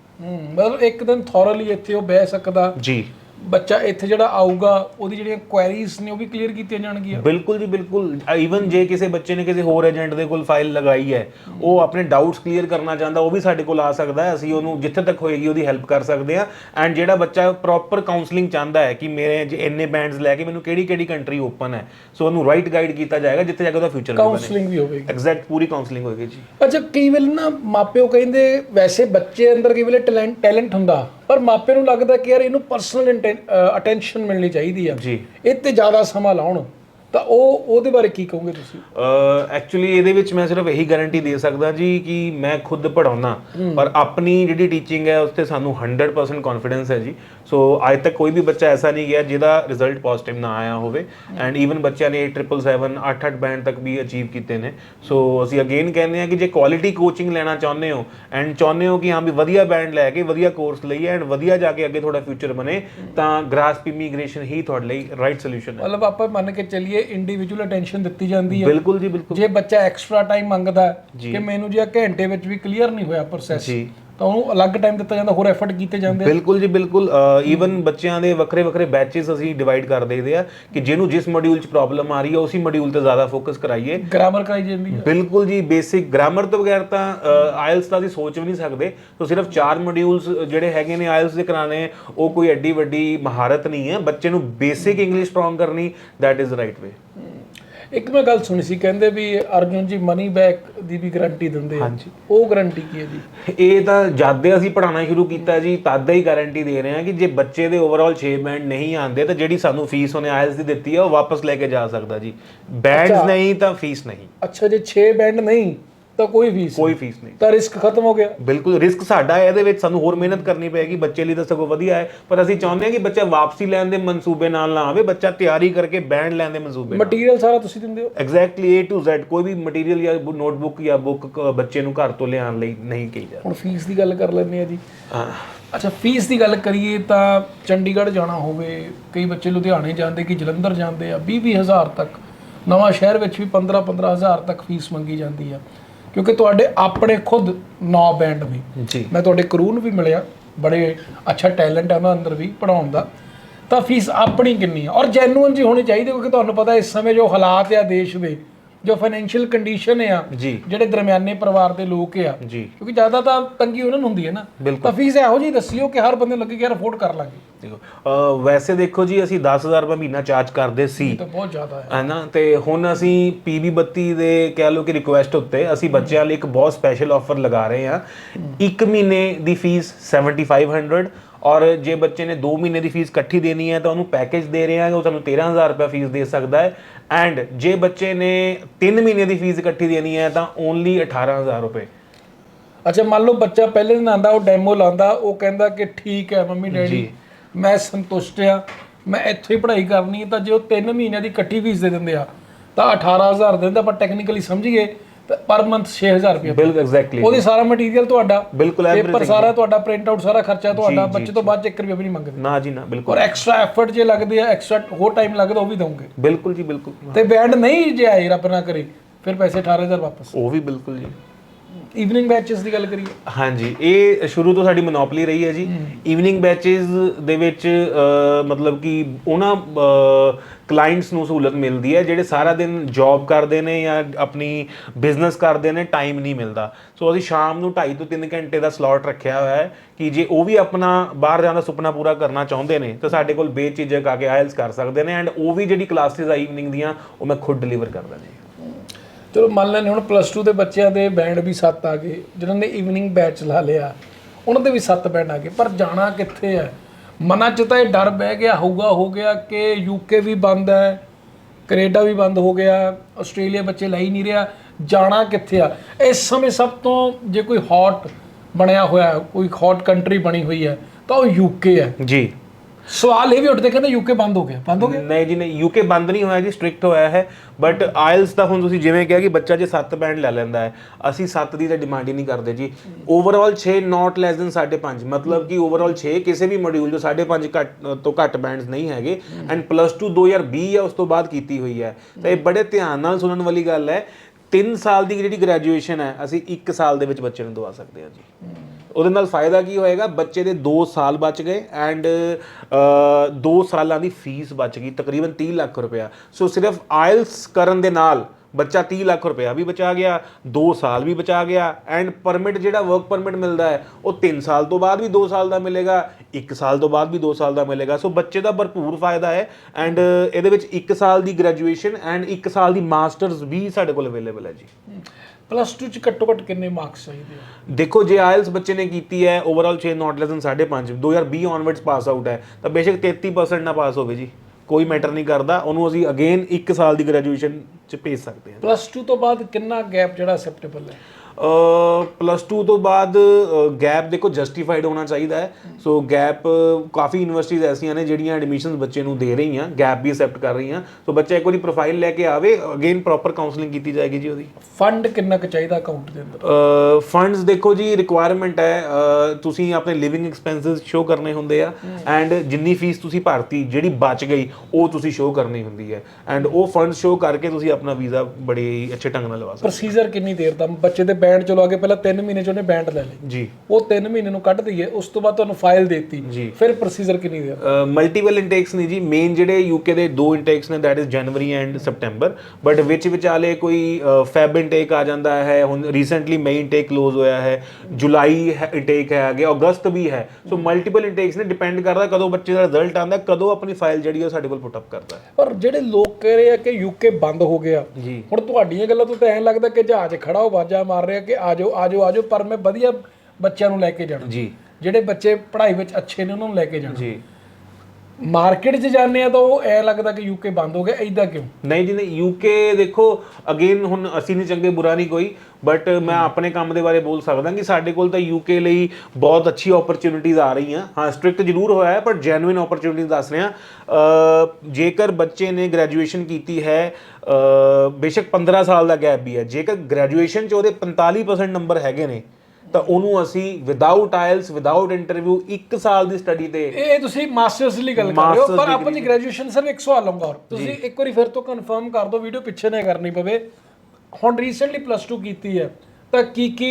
ਮਤਲਬ ਇੱਕ ਦਿਨ ਥੋਰਲੀ ਇੱਥੇ ਉਹ ਬਹਿ ਸਕਦਾ। ਜੀ। ਬੱਚਾ ਇੱਥੇ ਜਿਹੜਾ ਆਊਗਾ ਉਹਦੀ ਜਿਹੜੀਆਂ ਕੁਐਰੀਜ਼ ਨੇ ਉਹ ਵੀ ਕਲੀਅਰ ਕੀਤੀਆਂ ਜਾਣਗੀਆਂ? ਬਿਲਕੁਲ ਜੀ ਬਿਲਕੁਲ। ਈਵਨ ਜੇ ਕਿਸੇ ਬੱਚੇ ਨੇ ਕਿਸੇ ਹੋਰ ਏਜੰਟ ਦੇ ਕੋਲ ਫਾਈਲ ਲਗਾਈ ਹੈ ਉਹ ਆਪਣੇ ਡਾਊਟਸ ਕਲੀਅਰ ਕਰਨਾ ਚਾਹੁੰਦਾ ਉਹ ਵੀ ਸਾਡੇ ਕੋਲ ਆ ਸਕਦਾ ਹੈ। ਅਸੀਂ ਉਹਨੂੰ ਜਿੱਥੇ ਤੱਕ ਹੋਏਗੀ ਉਹਦੀ ਹੈਲਪ ਕਰ ਸਕਦੇ ਹਾਂ। ਐਂਡ ਜਿਹੜਾ ਬੱਚਾ ਪ੍ਰੋਪਰ ਕਾਉਂਸਲਿੰਗ ਚਾਹੁੰਦਾ ਹੈ ਕਿ ਮੇਰੇ ਜੇ ਇੰਨੇ ਬੈਂਡਸ ਲੈ ਕੇ ਮੈਨੂੰ ਕਿਹੜੀ ਕਿਹੜੀ ਕੰਟਰੀ ਓਪਨ ਹੈ ਸੋ ਉਹਨੂੰ ਰਾਈਟ ਗਾਈਡ ਕੀਤਾ ਜਾਏਗਾ ਜਿੱਥੇ ਜਾ ਕੇ ਉਹਦਾ ਫਿਊਚਰ ਬਣੇ। ਕਾਉਂਸਲਿੰਗ ਵੀ ਹੋਵੇਗੀ। ਐਗਜ਼ੈਕਟ ਪੂਰੀ ਕਾਉਂਸਲਿੰਗ ਹੋਏਗੀ ਜੀ। ਅੱਛਾ ਕਈ ਵੇਲੇ ਨਾ ਮਾਪਿਓ ਕਹਿੰਦੇ ਵੈਸੇ ਬੱਚੇ ਅੰਦਰ ਕਈ ਵੇਲੇ ਟੈਲੈਂਟ ਟੈਲੈਂਟ ਹੁੰਦਾ। ਪਰ ਮਾਪੇ ਨੂੰ ਲੱਗਦਾ ਕਿ ਯਾਰ ਇਹਨੂੰ ਪਰਸਨਲ ਅਟੈਂਸ਼ਨ ਮਿਲਣੀ ਚਾਹੀਦੀ ਆ। ਜੀ। ਇਹ ਤੇ ਜ਼ਿਆਦਾ ਸਮਾਂ ਲਾਉਣ। ਤਾਂ ਉਹ ਉਹਦੇ ਬਾਰੇ ਕੀ ਕਹੋਗੇ ਤੁਸੀਂ? ਐਕਚੁਅਲੀ ਇਹਦੇ ਵਿੱਚ ਮੈਂ ਸਿਰਫ ਇਹੀ ਗਾਰੰਟੀ ਦੇ ਸਕਦਾ ਜੀ ਕਿ ਮੈਂ ਖੁਦ ਪੜਾਉਣਾ ਪਰ ਆਪਣੀ ਜਿਹੜੀ ਟੀਚਿੰਗ ਹੈ ਉਸ ਤੇ ਸਾਨੂੰ 100% ਕੌਨਫੀਡੈਂਸ ਹੈ ਜੀ। ਸੋ ਅੱਜ ਤੱਕ ਕੋਈ ਵੀ ਬੱਚਾ ਐਸਾ ਨਹੀਂ ਗਿਆ ਜਿਹਦਾ ਰਿਜ਼ਲਟ ਪੋਜ਼ਿਟਿਵ ਨਾ ਆਇਆ ਹੋਵੇ। ਐਂਡ ਈਵਨ ਬੱਚਿਆਂ ਨੇ 777 8-8 ਬੈਂਡ ਤੱਕ ਵੀ ਅਚੀਵ ਕੀਤੇ ਨੇ। ਸੋ ਅਸੀਂ ਅਗੇਨ ਕਹਿੰਦੇ ਹਾਂ ਕਿ ਜੇ ਕੁਆਲਿਟੀ ਕੋਚਿੰਗ ਲੈਣਾ ਚਾਹੁੰਦੇ ਹੋ ਐਂਡ ਚਾਹੁੰਦੇ ਹੋ ਕਿ ਹਾਂ ਵੀ ਵਧੀਆ ਬੈਂਡ ਲੈ ਕੇ ਵਧੀਆ ਕੋਰਸ ਲਈਏ ਐਂਡ ਵਧੀਆ ਜਾ ਕੇ ਅੱਗੇ ਤੁਹਾਡਾ ਫਿਊਚਰ ਬਣੇ ਤਾਂ ਗ੍ਰਾਸਪ ਇਮੀਗ੍ਰੇਸ਼ਨ ਹੀ ਤੁਹਾਡੇ ਲਈ ਰਾਈਟ ਸੋਲੂਸ਼ਨ ਹੈ। ਮਤਲਬ ਆਪਾਂ ਮੰਨ ਕੇ ਚੱਲੀਏ ਇੰਡੀਵਿਜੂਅਲ ਅਟੈਂਸ਼ਨ ਦਿੱਤੀ ਜਾਂਦੀ ਹੈ ਬਿਲਕੁਲ ਜੀ ਬਿਲਕੁਲ। ਜੇ ਬੱਚਾ ਐਕਸਟਰਾ ਟਾਈਮ ਮੰਗਦਾ ਕਿ ਮੈਨੂੰ ਜੇ ਘੰਟੇ ਵਿੱਚ ਵੀ ਕਲੀਅਰ ਨਹੀਂ ਹੋਇਆ ਪ੍ਰੋਸੈਸ ਜੀ। ਤਾਂ ਉਹਨੂੰ ਅਲੱਗ ਟਾਈਮ ਦਿੱਤਾ ਜਾਂਦਾ ਹੋਰ ਐਫਰਟ ਕੀਤੇ ਜਾਂਦੇ ਆ। ਬਿਲਕੁਲ ਜੀ ਬਿਲਕੁਲ ਈਵਨ ਬੱਚਿਆਂ ਦੇ ਵੱਖਰੇ ਵੱਖਰੇ ਬੈਚਸ ਅਸੀਂ ਡਿਵਾਈਡ ਕਰ ਦੇਈਦੇ ਆ ਕਿ ਜਿਹਨੂੰ ਜਿਸ ਮੋਡਿਊਲ 'ਚ ਪ੍ਰੋਬਲਮ ਆ ਰਹੀ ਹੈ ਉਸੇ ਮੋਡਿਊਲ ਤੇ ਜ਼ਿਆਦਾ ਫੋਕਸ ਕਰਾਈਏ। ਗ੍ਰਾਮਰ ਕਰਾਈ ਜਾਂਦੀ ਹੈ ਬਿਲਕੁਲ ਜੀ ਬੇਸਿਕ ਗ੍ਰਾਮਰ ਤੋਂ ਬਗੈਰ ਤਾਂ ਆਇਲਸ ਦਾ ਅਸੀਂ ਸੋਚ ਵੀ ਨਹੀਂ ਸਕਦੇ। ਸੋ ਸਿਰਫ ਚਾਰ ਮੋਡਿਊਲਸ ਜਿਹੜੇ ਹੈਗੇ ਨੇ ਆਇਲਸ ਦੇ ਕਰਾਣੇ ਉਹ ਕੋਈ ਐਡੀ ਵੱਡੀ ਮਹਾਰਤ ਨਹੀਂ ਹੈ। ਬੱਚੇ ਨੂੰ ਬੇਸਿਕ ਇੰਗਲਿਸ਼ ਸਟਰੋਂਗ ਕਰਨੀ ਥੈਟ ਇਜ਼ ਰਾਈਟ ਵੇ ਇੱਕ ਮੈਂ ਗੱਲ ਸੁਣੀ ਸੀ ਕਹਿੰਦੇ ਵੀ ਅਰਜੁਨ ਜੀ ਮਨੀ ਬੈਕ ਦੀ ਵੀ ਗਾਰੰਟੀ ਦਿੰਦੇ ਆ। ਹਾਂਜੀ। ਉਹ ਗਾਰੰਟੀ ਕੀ ਹੈ ਜੀ? ਇਹ ਤਾਂ ਜਦ ਦੇ ਅਸੀਂ ਪੜਾਉਣਾ ਸ਼ੁਰੂ ਕੀਤਾ ਜੀ ਤਦ ਦਾ ਹੀ ਗਾਰੰਟੀ ਦੇ ਰਹੇ ਹਾਂ ਕਿ ਜੇ ਬੱਚੇ ਦੇ ਓਵਰਆਲ 6 ਬੈਂਡ ਨਹੀਂ ਆਉਂਦੇ ਤਾਂ ਜਿਹੜੀ ਸਾਨੂੰ ਫੀਸ ਉਹਨੇ ਆਇਲਸ ਦੀ ਦਿੱਤੀ ਹੈ ਉਹ ਵਾਪਸ ਲੈ ਕੇ ਜਾ ਸਕਦਾ ਜੀ। ਬੈਂਡਸ ਨਹੀਂ ਤਾਂ ਫੀਸ ਨਹੀਂ। ਅੱਛਾ ਜੇ 6 ਬੈਂਡ ਨਹੀਂ ਤਾਂ ਕੋਈ ਫੀਸ ਕੋਈ ਫੀਸ ਨਹੀਂ। ਤਾਂ ਰਿਸਕ ਖਤਮ ਹੋ ਗਿਆ। ਬਿਲਕੁਲ ਰਿਸਕ ਸਾਡਾ ਹੈ ਇਹਦੇ ਵਿੱਚ ਸਾਨੂੰ ਹੋਰ ਮਿਹਨਤ ਕਰਨੀ ਪਏਗੀ ਬੱਚੇ ਲਈ ਤਾਂ ਸਗੋਂ ਵਧੀਆ ਹੈ ਪਰ ਅਸੀਂ ਚਾਹੁੰਦੇ ਹਾਂ ਕਿ ਬੱਚਾ ਵਾਪਸੀ ਲੈਣ ਦੇ ਮਨਸੂਬੇ ਨਾਲ ਨਾ ਆਵੇ ਬੱਚਾ ਤਿਆਰੀ ਕਰਕੇ ਬੈਂਡ ਲੈਣ ਦੇ ਮਨਸੂਬੇ ਨਾਲ ਮਟੀਰੀਅਲ ਸਾਰਾ ਤੁਸੀਂ ਦਿੰਦੇ ਹੋ? ਐਗਜ਼ੈਕਟਲੀ A to Z ਕੋਈ ਵੀ ਮਟੀਰੀਅਲ ਜਾਂ ਨੋਟਬੁੱਕ ਜਾਂ ਬੁੱਕ ਬੱਚੇ ਨੂੰ ਘਰ ਤੋਂ ਲਿਆਉਣ ਲਈ ਨਹੀਂ ਕਹੀ ਜਾ ਹੁਣ ਫੀਸ ਦੀ ਗੱਲ ਕਰ ਲੈਂਦੇ ਆ ਜੀ। ਅਹ ਅੱਛਾ ਫੀਸ ਦੀ ਗੱਲ ਕਰੀਏ ਤਾਂ ਚੰਡੀਗੜ੍ਹ ਜਾਣਾ ਹੋਵੇ ਕਈ ਬੱਚੇ ਲੁਧਿਆਣੇ ਜਾਂਦੇ ਕਿ ਜਲੰਧਰ ਜਾਂਦੇ ਆ 20 ਹਜ਼ਾਰ ਤੱਕ। ਨਵਾਂ ਸ਼ਹਿਰ ਵਿੱਚ ਵੀ 15 15 ਹਜ਼ਾਰ ਤੱਕ ਫੀਸ ਮੰਗੀ ਜਾਂਦੀ ਆ। ਕਿਉਂਕਿ ਤੁਹਾਡੇ ਆਪਣੇ ਖੁਦ ਨੌ ਬੈਂਡ ਵੀ। ਜੀ। ਮੈਂ ਤੁਹਾਡੇ ਕਰੂ ਨੂੰ ਵੀ ਮਿਲਿਆ ਬੜੇ ਅੱਛਾ ਟੈਲੈਂਟ ਹੈ ਉਹਨਾਂ ਅੰਦਰ ਵੀ ਪੜਾਉਣ ਦਾ। ਤਾਂ ਫੀਸ ਆਪਣੀ ਕਿੰਨੀ ਆ? ਔਰ ਜੈਨੂਅਨ ਜੀ ਹੋਣੀ ਚਾਹੀਦੀ ਕਿਉਂਕਿ ਤੁਹਾਨੂੰ ਪਤਾ ਇਸ ਸਮੇਂ ਜੋ ਹਾਲਾਤ ਆ ਦੇਸ਼ ਦੇ ਜੋ ਫਾਈਨੈਂਸ਼ੀਅਲ ਕੰਡੀਸ਼ਨ ਆ ਜੀ। ਜਿਹੜੇ ਦਰਮਿਆਨੇ ਪਰਿਵਾਰ ਦੇ ਲੋਕ ਆ ਜੀ। ਕਿਉਂਕਿ ਜ਼ਿਆਦਾ ਤਾਂ ਤੰਗੀ ਉਹਨਾਂ ਨੂੰ ਹੁੰਦੀ ਹੈ ਨਾ। ਤਾਂ ਫੀਸ ਇਹੋ ਜਿਹੀ ਦੱਸਿਓ ਕਿ ਹਰ ਬੰਦੇ ਨੂੰ ਲੱਗੇ ਕਿ ਯਾਰ ਅਫੋਰਡ ਕਰ ਲਾਂਗੇ। ਦੇਖੋ ਵੈਸੇ ਦੇਖੋ ਜੀ ਅਸੀਂ 10000 ਰੁਪਏ ਮਹੀਨਾ ਚਾਰਜ ਕਰਦੇ ਸੀ। ਤਾਂ ਬਹੁਤ ਜ਼ਿਆਦਾ ਹੈ ਹੈ ਨਾ ਤੇ ਹੁਣ ਅਸੀਂ ਪੀਬੀ 32 ਦੇ ਕਹਿ ਲਓ ਕਿ ਰਿਕੁਐਸਟ ਉੱਤੇ ਅਸੀਂ ਬੱਚਿਆਂ ਲਈ ਇੱਕ ਬਹੁਤ ਸਪੈਸ਼ਲ ਆਫਰ ਲਗਾ ਰਹੇ ਹਾਂ। ਇੱਕ ਮਹੀਨੇ ਦੀ ਫੀਸ 7500 ਔਰ ਜੇ ਬੱਚੇ ਨੇ 2 ਮਹੀਨੇ ਦੀ ਫੀਸ ਇਕੱਠੀ ਦੇਣੀ ਹੈ ਤਾਂ ਉਹਨੂੰ ਪੈਕੇਜ ਦੇ ਰਹੇ ਹਾਂ ਉਹ ਤੁਹਾਨੂੰ 13000 ਰੁਪਏ ਫੀਸ ਦੇ ਸਕਦਾ ਹੈ। ਐਂਡ ਜੇ ਬੱਚੇ ਨੇ 3 ਮਹੀਨੇ ਦੀ ਫੀਸ ਇਕੱਠੀ ਦੇਣੀ ਹੈ ਤਾਂ ਓਨਲੀ 18000 ਰੁਪਏ। ਅੱਛਾ ਮੰਨ ਲਓ ਬੱਚਾ ਪਹਿਲੇ ਦਿਨ ਆਂਦਾ ਉਹ ਡੈਮੋ ਲਾਉਂਦਾ ਉਹ ਕਹਿੰਦਾ ਕਿ ਠੀਕ ਹੈ ਮੰਮੀ ਡੈਡੀ ਮੈਂ ਸੰਤੁਸ਼ਟ ਆ ਮੈਂ ਇੱਥੇ ਹੀ ਪੜ੍ਹਾਈ ਕਰਨੀ ਹੈ ਤਾਂ ਜੇ ਉਹ 3 ਮਹੀਨਿਆਂ ਦੀ ਇਕੱਠੀ ਫੀਸ ਦੇ ਦਿੰਦੇ ਆ ਤਾਂ 18000 ਦਿੰਦਾ ਪਰ ਟੈਕਨੀਕਲੀ ਸਮਝੀਏ ਪਰ ਮੰਥ 6000 ਰੁਪਏ ਬਿਲਕੁਲ ਐਗਜ਼ੈਕਟਲੀ ਉਹਦੇ ਸਾਰਾ ਮਟੀਰੀਅਲ ਤੁਹਾਡਾ ਬਿਲਕੁਲ ਪੇਪਰ ਸਾਰਾ ਤੁਹਾਡਾ ਪ੍ਰਿੰਟ ਆਊਟ ਸਾਰਾ ਖਰਚਾ ਤੁਹਾਡਾ ਬੱਚੇ ਤੋਂ ਬਾਅਦ 'ਚ 1 ਰੁਪਏ ਵੀ ਨਹੀਂ ਮੰਗਦੇ। ਨਾ ਜੀ ਨਾ ਬਿਲਕੁਲ। ਔਰ ਐਕਸਟਰਾ ਐਫਰਟ ਜੇ ਲੱਗਦੇ ਆ ਐਕਸਟਰਾ ਹੋਰ ਟਾਈਮ ਲੱਗਦਾ ਉਹ ਵੀ ਦਵਾਂਗੇ ਬਿਲਕੁਲ ਜੀ ਬਿਲਕੁਲ। ਤੇ ਬੈਂਡ ਨਹੀਂ ਜੇ ਆਏ ਰੱਬ ਨਾ ਕਰੇ ਫਿਰ ਪੈਸੇ 18000 ਵਾਪਸ। ਉਹ ਵੀ ਬਿਲਕੁਲ ਜੀ। ਈਵਨਿੰਗ ਬੈਚਸ ਦੀ ਗੱਲ ਕਰੀਏ। ਹਾਂਜੀ ਇਹ ਸ਼ੁਰੂ ਤੋਂ ਸਾਡੀ ਮੋਨੋਪੋਲੀ ਰਹੀ ਹੈ ਜੀ। ਈਵਨਿੰਗ ਬੈਚਸ ਦੇ ਵਿੱਚ ਮਤਲਬ ਕਿ ਉਹਨਾਂ ਕਲਾਇੰਟਸ ਨੂੰ ਸਹੂਲਤ ਮਿਲਦੀ ਹੈ ਜਿਹੜੇ ਸਾਰਾ ਦਿਨ ਜੌਬ ਕਰਦੇ ਨੇ ਜਾਂ ਆਪਣੀ ਬਿਜ਼ਨਸ ਕਰਦੇ ਨੇ ਟਾਈਮ ਨਹੀਂ ਮਿਲਦਾ। ਸੋ ਅਸੀਂ ਸ਼ਾਮ ਨੂੰ 2.5 ਤੋਂ 3 ਘੰਟੇ ਦਾ ਸਲੋਟ ਰੱਖਿਆ ਹੋਇਆ ਹੈ ਕਿ ਜੇ ਉਹ ਵੀ ਆਪਣਾ ਬਾਹਰ ਜਾਣ ਦਾ ਸੁਪਨਾ ਪੂਰਾ ਕਰਨਾ ਚਾਹੁੰਦੇ ਨੇ ਤਾਂ ਸਾਡੇ ਕੋਲ ਬੇਝਿਜਕ ਆ ਕੇ ਆਇਲਸ ਕਰ ਸਕਦੇ ਨੇ ਐਂਡ ਉਹ ਵੀ ਜਿਹੜੀ ਕਲਾਸਿਸ ਆ ਈਵਨਿੰਗ ਦੀਆਂ ਉਹ ਮੈਂ ਖੁਦ ਡਿਲੀਵਰ ਕਰਦਾ ਜੀ। ਚਲੋ ਮੰਨ ਲੈਂਦੇ ਹੁਣ ਪਲੱਸ 2 ਦੇ ਬੱਚਿਆਂ ਦੇ ਬੈਂਡ ਵੀ 7 ਆ ਗਏ, ਜਿਨ੍ਹਾਂ ਨੇ ਈਵਨਿੰਗ ਬੈਚ ਲਾ ਲਿਆ, ਉਹਨਾਂ ਦੇ ਵੀ 7 ਬੈਂਡ ਆ ਗਏ, ਪਰ ਜਾਣਾ ਕਿੱਥੇ ਹੈ? ਮਨਾਂ 'ਚ ਤਾਂ ਇਹ ਡਰ ਬਹਿ ਗਿਆ, ਹੋਊਗਾ, ਹੋ ਗਿਆ ਕਿ ਯੂਕੇ ਵੀ ਬੰਦ ਹੈ, ਕੈਨੇਡਾ ਵੀ ਬੰਦ ਹੋ ਗਿਆ, ਆਸਟ੍ਰੇਲੀਆ ਬੱਚੇ ਲੈ ਹੀ ਨਹੀਂ ਰਿਹਾ, ਜਾਣਾ ਕਿੱਥੇ ਆ? ਇਸ ਸਮੇਂ ਸਭ ਤੋਂ ਜੇ ਕੋਈ ਹੌਟ ਬਣਿਆ ਹੋਇਆ, ਕੋਈ ਹੌਟ ਕੰਟਰੀ ਬਣੀ ਹੋਈ ਹੈ, ਤਾਂ ਉਹ ਯੂਕੇ ਹੈ। ਜੀ। ਸਵਾਲ ਇਹ ਵੀ ਉੱਠਦੇ ਕਹਿੰਦੇ ਯੂਕੇ ਬੰਦ ਹੋ ਗਿਆ। ਬੰਦ ਹੋ ਗਿਆ? ਨਹੀਂ ਜੀ, ਨਹੀਂ ਯੂਕੇ ਬੰਦ ਨਹੀਂ ਹੋਇਆ ਜੀ ਸਟ੍ਰਿਕਟ ਹੋਇਆ ਹੈ। ਬਟ ਆਇਲਸ ਦਾ ਹੁਣ ਤੁਸੀਂ ਜਿਵੇਂ ਕਿਹਾ ਕਿ ਬੱਚਾ ਜੇ 7 ਬੈਂਡ ਲੈ ਲੈਂਦਾ ਹੈ, ਅਸੀਂ 7 ਦੀ ਤਾਂ ਡਿਮਾਂਡ ਹੀ ਨਹੀਂ ਕਰਦੇ ਜੀ। ਓਵਰਆਲ 6 ਨਾਟ ਲੈਸ ਦੈਨ 5.5 ਮਤਲਬ ਕਿ ਓਵਰਆਲ 6 ਕਿਸੇ ਵੀ ਮੋਡਿਊਲ ਜੋ 5.5 ਘੱਟ, ਤੋਂ ਘੱਟ ਬੈਂਡਸ ਨਹੀਂ ਹੈਗੇ। ਐਂਡ ਪਲੱਸ 2 2020 ਹੈ ਉਸ ਤੋਂ ਬਾਅਦ ਕੀਤੀ ਹੋਈ ਹੈ। ਤਾਂ ਇਹ ਬੜੇ ਧਿਆਨ ਨਾਲ ਸੁਣਨ ਵਾਲੀ ਗੱਲ ਹੈ 3 ਸਾਲ ਦੀ ਜਿਹੜੀ ਗ੍ਰੈਜੂਏਸ਼ਨ ਹੈ, ਅਸੀਂ 1 ਸਾਲ ਦੇ ਵਿੱਚ ਬੱਚੇ ਨੂੰ ਦਵਾ ਸਕਦੇ ਹਾਂ ਜੀ। ਉਹਦੇ ਨਾਲ ਫਾਇਦਾ ਕੀ ਹੋਏਗਾ? ਬੱਚੇ ਦੇ 2 ਸਾਲ ਬਚ ਗਏ ਐਂਡ 2 ਸਾਲਾਂ ਦੀ ਫੀਸ ਬਚ ਗਈ, ਤਕਰੀਬਨ 30 ਲੱਖ ਰੁਪਇਆ। ਸੋ ਸਿਰਫ ਆਇਲਸ ਕਰਨ ਦੇ ਨਾਲ ਬੱਚਾ 30 ਲੱਖ ਰੁਪਇਆ ਵੀ ਬਚਾ ਗਿਆ 2 ਸਾਲ ਵੀ ਬਚਾ ਗਿਆ ਐਂਡ ਪਰਮਿਟ ਜਿਹੜਾ ਵਰਕ ਪਰਮਿਟ ਮਿਲਦਾ ਹੈ ਉਹ 3 ਸਾਲ ਤੋਂ ਬਾਅਦ ਵੀ 2 ਸਾਲ ਦਾ ਮਿਲੇਗਾ 1 ਸਾਲ ਤੋਂ ਬਾਅਦ ਵੀ 2 ਸਾਲ ਦਾ ਮਿਲੇਗਾ। ਸੋ ਬੱਚੇ ਦਾ ਭਰਪੂਰ ਫਾਇਦਾ ਹੈ ਐਂਡ ਇਹਦੇ ਵਿੱਚ 1 ਸਾਲ ਦੀ ਗ੍ਰੈਜੂਏਸ਼ਨ ਐਂਡ 1 ਸਾਲ ਦੀ ਮਾਸਟਰਸ ਵੀ ਸਾਡੇ ਕੋਲ ਅਵੇਲੇਬਲ ਹੈ ਜੀ। ਪਲੱਸ 2 ਚ ਘੱਟੋ ਘੱਟ ਕਿੰਨੇ ਮਾਰਕਸ ਚਾਹੀਦੇ ਆ? ਦੇਖੋ ਜੇ ਆਇਲਸ ਬੱਚੇ ਨੇ ਕੀਤੀ ਹੈ overall 6 not less than 5.5 2020 onwards pass out ਹੈ ਤਾਂ ਬੇਸ਼ੱਕ 33% ਨਾ ਪਾਸ ਹੋਵੇ ਜੀ। ਕੋਈ ਮੈਟਰ ਨਹੀਂ ਕਰਦਾ, ਉਹਨੂੰ ਅਸੀਂ ਅਗੇਨ 1 ਸਾਲ ਦੀ ਗ੍ਰੈਜੂਏਸ਼ਨ ਚ ਭੇਜ ਸਕਦੇ ਹਾਂ। ਪਲੱਸ 2 ਤੋਂ ਬਾਅਦ ਕਿੰਨਾ ਗੈਪ ਜਿਹੜਾ ਅਸੈਪਟੇਬਲ ਹੈ? ਪਲੱਸ 2 ਤੋਂ ਬਾਅਦ ਗੈਪ ਦੇਖੋ ਜਸਟੀਫਾਈਡ ਹੋਣਾ ਚਾਹੀਦਾ ਹੈ। ਸੋ ਗੈਪ ਕਾਫੀ ਯੂਨੀਵਰਸਿਟੀਜ਼ ਐਸੀਆਂ ਨੇ ਜਿਹੜੀਆਂ ਐਡਮਿਸ਼ਨਸ ਬੱਚੇ ਨੂੰ ਦੇ ਰਹੀਆਂ ਗੈਪ ਵੀ ਅਸੈਪਟ ਕਰ ਰਹੀਆਂ। ਸੋ ਬੱਚਾ ਇੱਕ ਵਾਰੀ ਪ੍ਰੋਫਾਈਲ ਲੈ ਕੇ ਆਵੇ ਅਗੇਨ ਪ੍ਰੋਪਰ ਕਾਉਂਸਲਿੰਗ ਕੀਤੀ ਜਾਏਗੀ ਜੀ ਉਹਦੀ। ਫੰਡ ਕਿੰਨਾ ਕੁ ਚਾਹੀਦਾ ਅਕਾਊਂਟ ਦੇ ਅੰਦਰ? ਫੰਡਸ ਦੇਖੋ ਜੀ ਰਿਕੁਆਇਰਮੈਂਟ ਹੈ ਤੁਸੀਂ ਆਪਣੇ ਲਿਵਿੰਗ ਐਕਸਪੈਂਸਸ ਸ਼ੋ ਕਰਨੇ ਹੁੰਦੇ ਆ। ਐਂਡ ਜਿੰਨੀ ਫੀਸ ਤੁਸੀਂ ਭਰਤੀ ਜਿਹੜੀ ਬਚ ਗਈ ਉਹ ਤੁਸੀਂ ਸ਼ੋ ਕਰਨੀ ਹੁੰਦੀ ਹੈ। ਐਂਡ ਉਹ ਫੰਡ ਸ਼ੋ ਕਰਕੇ ਤੁਸੀਂ ਆਪਣਾ ਵੀਜ਼ਾ ਬੜੇ ਅੱਛੇ ਢੰਗ ਨਾਲ ਲਵਾ ਸਕਦੇ ਪ੍ਰੋਸੀਜਰ ਕਿੰਨੀ ਦੇਰ ਦਾ? ਬੱਚੇ ਦੇ ਬੈਂਡ ਚਲੋ ਅੱਗੇ ਪਹਿਲਾਂ 3 ਮਹੀਨੇ ਚ ਉਹਨੇ ਬੈਂਡ ਲੈ ਲਈ। ਜੀ। ਉਹ 3 ਮਹੀਨੇ ਨੂੰ ਕੱਢ ਦਈਏ ਉਸ ਤੋਂ ਬਾਅਦ ਤੁਹਾਨੂੰ ਫਾਈਲ ਦੇਤੀ। ਫਿਰ ਪ੍ਰੋਸੀਜਰ ਕਿੰਨੀ ਦੇਰ? ਮਲਟੀਪਲ ਇਨਟੇਕਸ ਨਹੀਂ ਜੀ। ਮੇਨ ਜਿਹੜੇ ਯੂਕੇ ਦੇ ਦੋ ਇਨਟੇਕਸ ਨੇ that is January and September but ਵਿੱਚ ਵਿਚਾਲੇ ਕੋਈ ਫੈਬ ਇਨਟੇਕ ਆ ਜਾਂਦਾ ਹੈ ਹੁਣ ਰੀਸੈਂਟਲੀ ਮਈ ਇਨਟੇਕ ਕਲੋਜ਼ ਹੋਇਆ ਹੈ ਜੁਲਾਈ ਇਨਟੇਕ ਹੈ ਅੱਗੇ ਅਗਸਤ ਵੀ ਹੈ। ਸੋ ਮਲਟੀਪਲ ਇਨਟੇਕਸ ਨੇ ਡਿਪੈਂਡ ਕਰਦਾ ਕਦੋਂ ਬੱਚੇ ਦਾ ਰਿਜ਼ਲਟ ਆਉਂਦਾ ਕਦੋਂ ਆਪਣੀ ਫਾਈਲ ਜਿਹੜੀ ਹੈ ਉਹ ਸਾਡੇ ਕੋਲ ਪੁੱਟ ਅਪ ਕਰਦਾ ਹੈ। ਪਰ ਜਿਹੜੇ ਲੋਕ ਕਹਿ ਰਹੇ ਆ ਕਿ ਯੂਕੇ ਬੰਦ ਹੋ ਗਿਆ ਜੀ। ਹੁਣ ਤੁਹਾਡੀਆਂ ਗੱਲਾਂ ਤੋਂ ਤਾਂ ਐਂ ਲੱਗਦਾ ਕਿ ਜਹਾਜ਼ ਖੜਾ ਹੋ ਬਾਜਾ ਮਾਰ ਰਿਹਾ ਕਿ ਆਜੋ ਆਜੋ ਆਜੋ ਪਰ ਮੈਂ ਵਧੀਆ ਬੱਚਿਆਂ ਨੂੰ ਲੈ ਕੇ ਜਾਣਾ। ਜੀ। ਜਿਹੜੇ ਬੱਚੇ ਪੜ੍ਹਾਈ ਵਿੱਚ ਅੱਛੇ ਨੇ ਉਹਨਾਂ ਨੂੰ ਲੈ ਕੇ ਜਾਣਾ। ਜੀ। ਮਾਰਕੀਟ 'ਚ ਜਾਂਦੇ ਆ ਤਾਂ ਉਹ ਐ ਲੱਗਦਾ ਕਿ ਯੂਕੇ ਬੰਦ ਹੋ ਗਿਆ ਐਦਾਂ ਕਿਉਂ? ਨਹੀਂ ਜੀ ਨਹੀਂ ਯੂਕੇ ਦੇਖੋ ਅਗੇਨ ਹੁਣ ਅਸੀਂ ਨਹੀਂ ਚੰਗੇ ਬੁਰਾ ਨਹੀਂ ਕੋਈ ਬਟ ਮੈਂ ਆਪਣੇ ਕੰਮ ਦੇ ਬਾਰੇ ਬੋਲ ਸਕਦਾ ਕਿ ਸਾਡੇ ਕੋਲ ਤਾਂ ਯੂਕੇ ਲਈ ਬਹੁਤ ਅੱਛੀ ਓਪਰਚ्युनिटीज ਆ ਰਹੀਆਂ। ਹਾਂ ਸਟ੍ਰਿਕਟ ਜ਼ਰੂਰ ਹੋਇਆ ਹੈ ਪਰ ਜੈਨੂਇਨ ਓਪਰਚ्युनिटीज ਦੱਸ ਰਿਹਾ। ਆ ਜੇਕਰ ਬੱਚੇ ਨੇ ਗ੍ਰੈਜੂਏਸ਼ਨ ਕੀਤੀ ਹੈ ਬੇਸ਼ੱਕ 15 ਸਾਲ ਦਾ ਗੈਪ ਵੀ ਹੈ। ਜੇਕਰ ਗ੍ਰੈਜੂਏਸ਼ਨ 'ਚ ਉਹਦੇ 45% ਨੰਬਰ ਹੈਗੇ ਨੇ ਤਾਂ ਉਹਨੂੰ ਅਸੀਂ ਵਿਦਆਊਟ ਆਇਲਸ ਵਿਦਆਊਟ ਇੰਟਰਵਿਊ 1 ਸਾਲ ਦੀ ਸਟੱਡੀ ਤੇ ਇਹ ਤੁਸੀਂ ਮਾਸਟਰਸ ਲਈ ਗੱਲ ਕਰ ਰਹੇ ਹੋ ਪਰ degree ਆਪਾਂ ਦੀ ਗ੍ਰੈਜੂਏਸ਼ਨ ਸਿਰਫ ਇੱਕ ਸਵਾਲ ਲਵਾਂਗਾ ਹੋਰ। ਤੁਸੀਂ ਇੱਕ ਵਾਰੀ ਫਿਰ ਤੋਂ ਕਨਫਰਮ ਕਰ ਦਿਓ ਵੀਡੀਓ ਪਿੱਛੇ ਨਾ ਕਰਨੀ ਪਵੇ। ਹੁਣ ਰੀਸੈਂਟਲੀ ਪਲੱਸ 2 ਕੀਤੀ ਹੈ। ਤਾਂ ਕੀ ਕੀ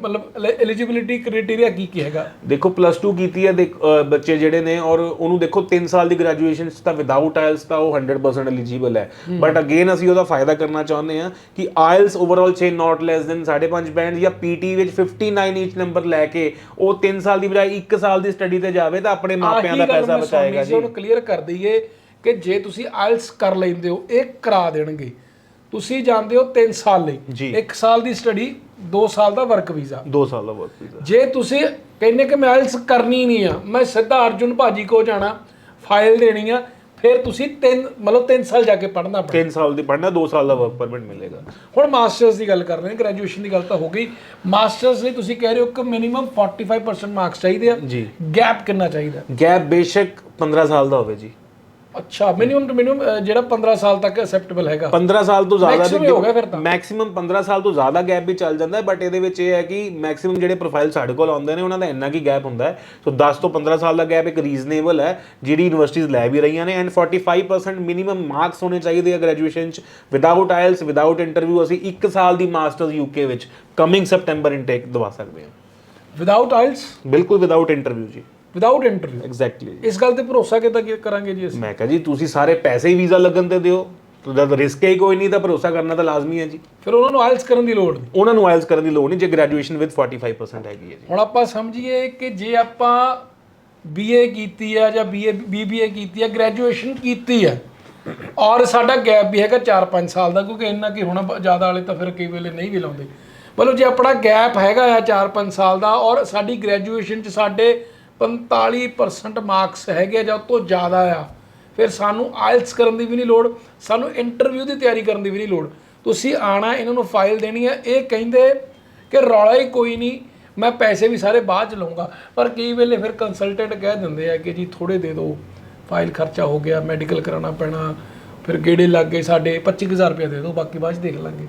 ਮਤਲਬ ਐਲੀਜੀਬਿਲਿਟੀ ਕ੍ਰਾਈਟੇਰੀਆ ਕੀ ਕੀ ਹੈਗਾ? ਦੇਖੋ ਪਲੱਸ 2 ਕੀਤੀ ਹੈ ਦੇਖ ਬੱਚੇ ਜਿਹੜੇ ਨੇ ਔਰ ਉਹਨੂੰ ਦੇਖੋ 3 ਸਾਲ ਦੀ ਗ੍ਰੈਜੂਏਸ਼ਨ ਚ ਤਾਂ ਵਿਦਆਊਟ ਆਇਲਸ ਤਾਂ ਉਹ 100% ਐਲੀਜੀਬਲ ਹੈ। ਬਟ ਅਗੇਨ ਅਸੀਂ ਉਹਦਾ ਫਾਇਦਾ ਕਰਨਾ ਚਾਹੁੰਦੇ ਹਾਂ ਕਿ IELTS overall 6 not less than 5.5 band ਜਾਂ ਪੀਟੀ ਵਿੱਚ 59 ਈਚ ਨੰਬਰ ਲੈ ਕੇ ਉਹ 3 ਸਾਲ ਦੀ ਬਜਾਏ 1 ਸਾਲ ਦੀ ਸਟੱਡੀ ਤੇ ਜਾਵੇ ਤਾਂ ਆਪਣੇ ਮਾਪਿਆਂ ਦਾ ਪੈਸਾ ਬਚਾਏਗਾ ਜੀ। ਉਹਨੂੰ ਕਲੀਅਰ ਕਰ ਦਈਏ ਕਿ ਜੇ ਤੁਸੀਂ ਆਇਲਸ ਕਰ ਲੈਂਦੇ ਹੋ ਇਹ ਕਰਾ ਦੇਣਗੇ। ਤੁਸੀਂ ਜਾਂਦੇ ਹੋ 3 ਸਾਲ ਲਈ। ਜੀ। 1 ਸਾਲ ਦੀ ਸਟੱਡੀ 2 ਸਾਲ ਦਾ ਵਰਕ ਵੀਜ਼ਾ 2 ਸਾਲ ਦਾ ਵਰਕ ਵੀਜ਼ਾ ਜੇ ਤੁਸੀਂ ਕਹਿੰਦੇ ਕਿ ਮੈਂ ਆਇਲਸ ਕਰਨੀ ਨਹੀਂ ਆ ਮੈਂ ਸਿੱਧਾ ਅਰਜੁਨ ਭਾਜੀ ਕੋ ਜਾਣਾ ਫਾਈਲ ਦੇਣੀ ਆ ਫਿਰ ਤੁਸੀਂ 3 ਮਤਲਬ 3 ਸਾਲ ਜਾ ਕੇ ਪੜ੍ਹਨਾ ਪੈਣਾ। 3 ਸਾਲ ਦੀ ਪੜ੍ਹਨਾ 2 ਸਾਲ ਦਾ ਵਰਕ ਪਰਮਿਟ ਮਿਲੇਗਾ। ਹੁਣ ਮਾਸਟਰਸ ਦੀ ਗੱਲ ਕਰ ਰਹੇ ਹਾਂ ਗ੍ਰੈਜੂਏਸ਼ਨ ਦੀ ਗੱਲ ਤਾਂ ਹੋ ਗਈ। ਮਾਸਟਰਸ ਲਈ ਤੁਸੀਂ ਕਹਿ ਰਹੇ ਹੋ ਕਿ ਮਿਨੀਮਮ 45% ਮਾਰਕਸ ਚਾਹੀਦੇ ਆ। ਜੀ। ਗੈਪ ਕਿੰਨਾ ਚਾਹੀਦਾ? ਗੈਪ ਬੇਸ਼ੱਕ 15 ਸਾਲ ਦਾ ਹੋਵੇ ਜੀ। ਅੱਛਾ ਮਿਨੀਮਮ ਟੂ ਮਿਨੀਮਮ ਜਿਹੜਾ 15 ਸਾਲ ਤੱਕ ਅਸੈਪਟੇਬਲ ਹੈਗਾ। 15 ਸਾਲ ਤੋਂ ਜ਼ਿਆਦਾ Maximum ਹੀ ਗਿਆ ਫਿਰ ਤਾਂ। ਮੈਕਸਿਮਮ 15 ਸਾਲ ਤੋਂ ਜ਼ਿਆਦਾ ਗੈਪ ਵੀ ਚੱਲ ਜਾਂਦਾ ਬਟ ਇਹਦੇ ਵਿੱਚ ਇਹ ਹੈ ਕਿ ਮੈਕਸਿਮਮ ਜਿਹੜੇ ਪ੍ਰੋਫਾਈਲ ਸਾਡੇ ਕੋਲ ਆਉਂਦੇ ਨੇ ਉਹਨਾਂ ਦਾ ਇੰਨਾ ਕੀ ਗੈਪ ਹੁੰਦਾ ਹੈ। ਸੋ 10 ਤੋਂ 15 ਸਾਲ ਦਾ ਗੈਪ ਇੱਕ ਰੀਜ਼ਨੇਬਲ ਹੈ ਜਿਹੜੀ ਯੂਨੀਵਰਸਿਟੀਜ਼ ਲੈ ਵੀ ਰਹੀਆਂ ਨੇ ਐਂਡ 45% ਮਿਨੀਮਮ ਮਾਰਕਸ ਹੋਣੇ ਚਾਹੀਦੇ ਆ ਗ੍ਰੈਜੂਏਸ਼ਨ ਚ। ਵਿਦਆਊਟ ਆਇਲਸ ਵਿਦਆਊਟ ਇੰਟਰਵਿਊ ਅਸੀਂ 1 ਸਾਲ ਦੀ ਮਾਸਟਰਸ ਯੂਕੇ ਵਿੱਚ ਕਮਿੰਗ ਸੈਪਟੈਂਬਰ ਇਨਟੇਕ ਦਵਾ ਸਕਦੇ ਹਾਂ। ਵਿਦਆਊਟ ਆਇਲਸ ਬਿਲਕੁਲ ਵਿਦਆਊਟ ਇੰਟਰਵਿਊ ਜੀ। ਵਿਦਆਊਟ ਇੰਟਰਵਿਊ ਐਗਜ਼ੈਕਟਲੀ ਇਸ ਗੱਲ ਤੇ ਭਰੋਸਾ ਕਿੱਦਾਂ ਕੀ ਕਰਾਂਗੇ ਜੀ ਅਸੀਂ? ਮੈਂ ਕਹਾਂ ਜੀ ਤੁਸੀਂ ਸਾਰੇ ਪੈਸੇ ਹੀ ਵੀਜ਼ਾ ਲੱਗਣ ਤੇ ਦਿਓ। ਤਾਂ ਜਦ ਰਿਸਕ ਹੀ ਕੋਈ ਨਹੀਂ ਤਾਂ ਭਰੋਸਾ ਕਰਨਾ ਤਾਂ ਲਾਜ਼ਮੀ ਹੈ ਜੀ। ਫਿਰ ਉਹਨਾਂ ਨੂੰ ਆਇਲਸ ਕਰਨ ਦੀ ਲੋੜ ਨਹੀਂ। ਉਹਨਾਂ ਨੂੰ ਆਇਲਸ ਕਰਨ ਦੀ ਲੋੜ ਨਹੀਂ ਜੇ ਗ੍ਰੈਜੂਏਸ਼ਨ ਵਿਦ 45% ਹੈਗੀ ਹੈ ਜੀ। ਹੁਣ ਆਪਾਂ ਸਮਝੀਏ ਕਿ ਜੇ ਆਪਾਂ ਬੀਏ ਕੀਤੀ ਆ ਜਾਂ ਬੀਏ ਬੀਬੀਏ ਕੀਤੀ ਆ ਗ੍ਰੈਜੂਏਸ਼ਨ ਕੀਤੀ ਆ ਔਰ ਸਾਡਾ ਗੈਪ ਵੀ ਹੈਗਾ 4-5 ਸਾਲ ਦਾ ਕਿਉਂਕਿ ਇੰਨਾ ਕੀ ਹੋਣਾ ਜ਼ਿਆਦਾ ਵਾਲੇ ਤਾਂ ਫਿਰ ਕਈ ਵੇਲੇ ਨਹੀਂ ਵੀ ਲਾਉਂਦੇ। ਮਤਲਬ ਜੇ ਆਪਣਾ ਗੈਪ ਹੈਗਾ ਆ 4-5 ਸਾਲ ਦਾ ਔਰ ਸਾਡੀ ਗ੍ਰੈਜੂਏਸ਼ਨ ਚ ਸਾਡੇ 45% ਮਾਰਕਸ ਹੈਗੇ ਆ ਜਾਂ ਉਹ ਤੋਂ ਜ਼ਿਆਦਾ ਆ। ਫਿਰ ਸਾਨੂੰ ਆਇਲਸ ਕਰਨ ਦੀ ਵੀ ਨਹੀਂ ਲੋੜ, ਸਾਨੂੰ ਇੰਟਰਵਿਊ ਦੀ ਤਿਆਰੀ ਕਰਨ ਦੀ ਵੀ ਨਹੀਂ ਲੋੜ। ਤੁਸੀਂ ਆਣਾ, ਇਹਨਾਂ ਨੂੰ ਫਾਈਲ ਦੇਣੀ ਹੈ ਇਹ ਕਹਿੰਦੇ ਕਿ ਰੌਲਾ ਹੀ ਕੋਈ ਨਹੀਂ, ਮੈਂ ਪੈਸੇ ਵੀ ਸਾਰੇ ਬਾਅਦ ਚ ਲਵਾਂਗਾ ਪਰ ਕਈ ਵੇਲੇ ਫਿਰ ਕੰਸਲਟੈਂਟ ਕਹਿ ਦਿੰਦੇ ਆ ਕਿ ਜੀ ਥੋੜੇ ਦੇ ਦਿਓ। ਫਾਈਲ ਖਰਚਾ ਹੋ ਗਿਆ ਮੈਡੀਕਲ ਕਰਾਉਣਾ ਪੈਣਾ ਫਿਰ ਗੇੜੇ ਲੱਗ ਗਏ ਸਾਡੇ 25000 ਰੁਪਏ ਦੇ ਦਿਓ ਬਾਕੀ ਬਾਅਦ ਚ ਦੇਖ ਲਾਂਗੇ।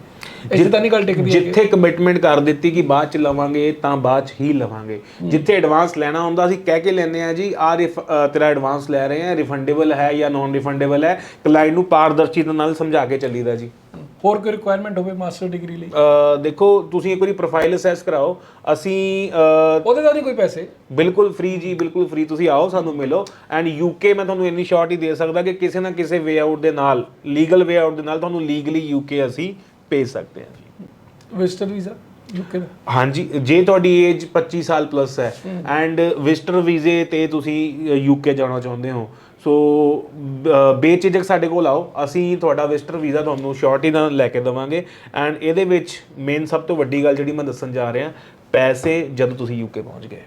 ਇਹ ਤਾਂ ਨਹੀਂ ਗੱਲ ਟਿਕਦੀ। ਜਿੱਥੇ ਕਮਿਟਮੈਂਟ ਕਰ ਦਿੱਤੀ ਕਿ ਬਾਅਦ ਚ ਲਵਾਂਗੇ ਤਾਂ ਬਾਅਦ ਚ ਹੀ ਲਵਾਂਗੇ। ਜਿੱਥੇ ਐਡਵਾਂਸ ਲੈਣਾ ਹੁੰਦਾ ਅਸੀਂ ਕਹਿ ਕੇ ਲੈਂਦੇ ਆ ਜੀ ਆ ਤੇਰਾ ਐਡਵਾਂਸ ਲੈ ਰਹੇ ਆ ਰਿਫੰਡੇਬਲ ਹੈ ਜਾਂ ਨਾਨ ਰਿਫੰਡੇਬਲ ਹੈ ਕਲਾਇੰਟ ਨੂੰ ਪਾਰਦਰਸ਼ੀਤਾ ਨਾਲ ਸਮਝਾ ਕੇ ਚੱਲੀਦਾ ਜੀ। ਹੋਰ ਕੋਈ ਰਿਕੁਆਇਰਮੈਂਟ ਹੋਵੇ ਮਾਸਟਰ ਡਿਗਰੀ ਲਈ? ਅ, ਦੇਖੋ ਤੁਸੀਂ ਇੱਕ ਵਾਰੀ ਪ੍ਰੋਫਾਈਲ ਅਸੈਸ ਕਰਾਓ। ਅਸੀਂ ਉਹਦੇ ਦਾ ਨਹੀਂ ਕੋਈ ਪੈਸੇ? ਬਿਲਕੁਲ ਫ੍ਰੀ ਜੀ ਬਿਲਕੁਲ ਫ੍ਰੀ ਤੁਸੀਂ ਆਓ ਸਾਨੂੰ ਮਿਲੋ। ਐਂਡ ਯੂਕੇ ਮੈਂ ਤੁਹਾਨੂੰ ਇੰਨੀ ਸ਼ਾਰਟ ਹੀ ਦੇ ਸਕਦਾ ਕਿ ਕਿਸੇ ਨਾ ਕਿਸੇ ਵੇ ਆਊਟ ਦੇ ਨਾਲ ਲੀਗਲ ਵੇ ਆਊਟ ਦੇ ਨਾਲ ਤੁਹਾਨੂੰ ਲੀਗਲੀ ਯੂਕੇ ਅਸੀਂ ਭੇਜ ਸਕਦੇ ਹਾਂ ਜੀ। ਵਿਜ਼ਟਰ ਵੀਜ਼ਾ ਯੂਕੇ ਦਾ? ਹਾਂਜੀ ਜੇ ਤੁਹਾਡੀ ਏਜ 25 ਸਾਲ ਪਲੱਸ ਹੈ ਐਂਡ ਵਿਜ਼ਟਰ ਵੀਜ਼ੇ ਤੇ ਤੁਸੀਂ ਯੂਕੇ ਜਾਣਾ ਚਾਹੁੰਦੇ ਹੋ ਸੋ ਬ- ਸਾਡੇ ਕੋਲ ਆਓ। ਅਸੀਂ ਤੁਹਾਡਾ ਵਿਜ਼ਟਰ ਵੀਜ਼ਾ ਤੁਹਾਨੂੰ ਸ਼ਾਰਟੀ ਨਾਲ ਲੈ ਕੇ ਦੇਵਾਂਗੇ। ਐਂਡ ਇਹਦੇ ਵਿੱਚ ਮੇਨ ਸਭ ਤੋਂ ਵੱਡੀ ਗੱਲ ਜਿਹੜੀ ਮੈਂ ਦੱਸਣ ਜਾ ਰਿਹਾ, ਪੈਸੇ ਜਦੋਂ ਤੁਸੀਂ ਯੂਕੇ ਪਹੁੰਚ ਗਏ।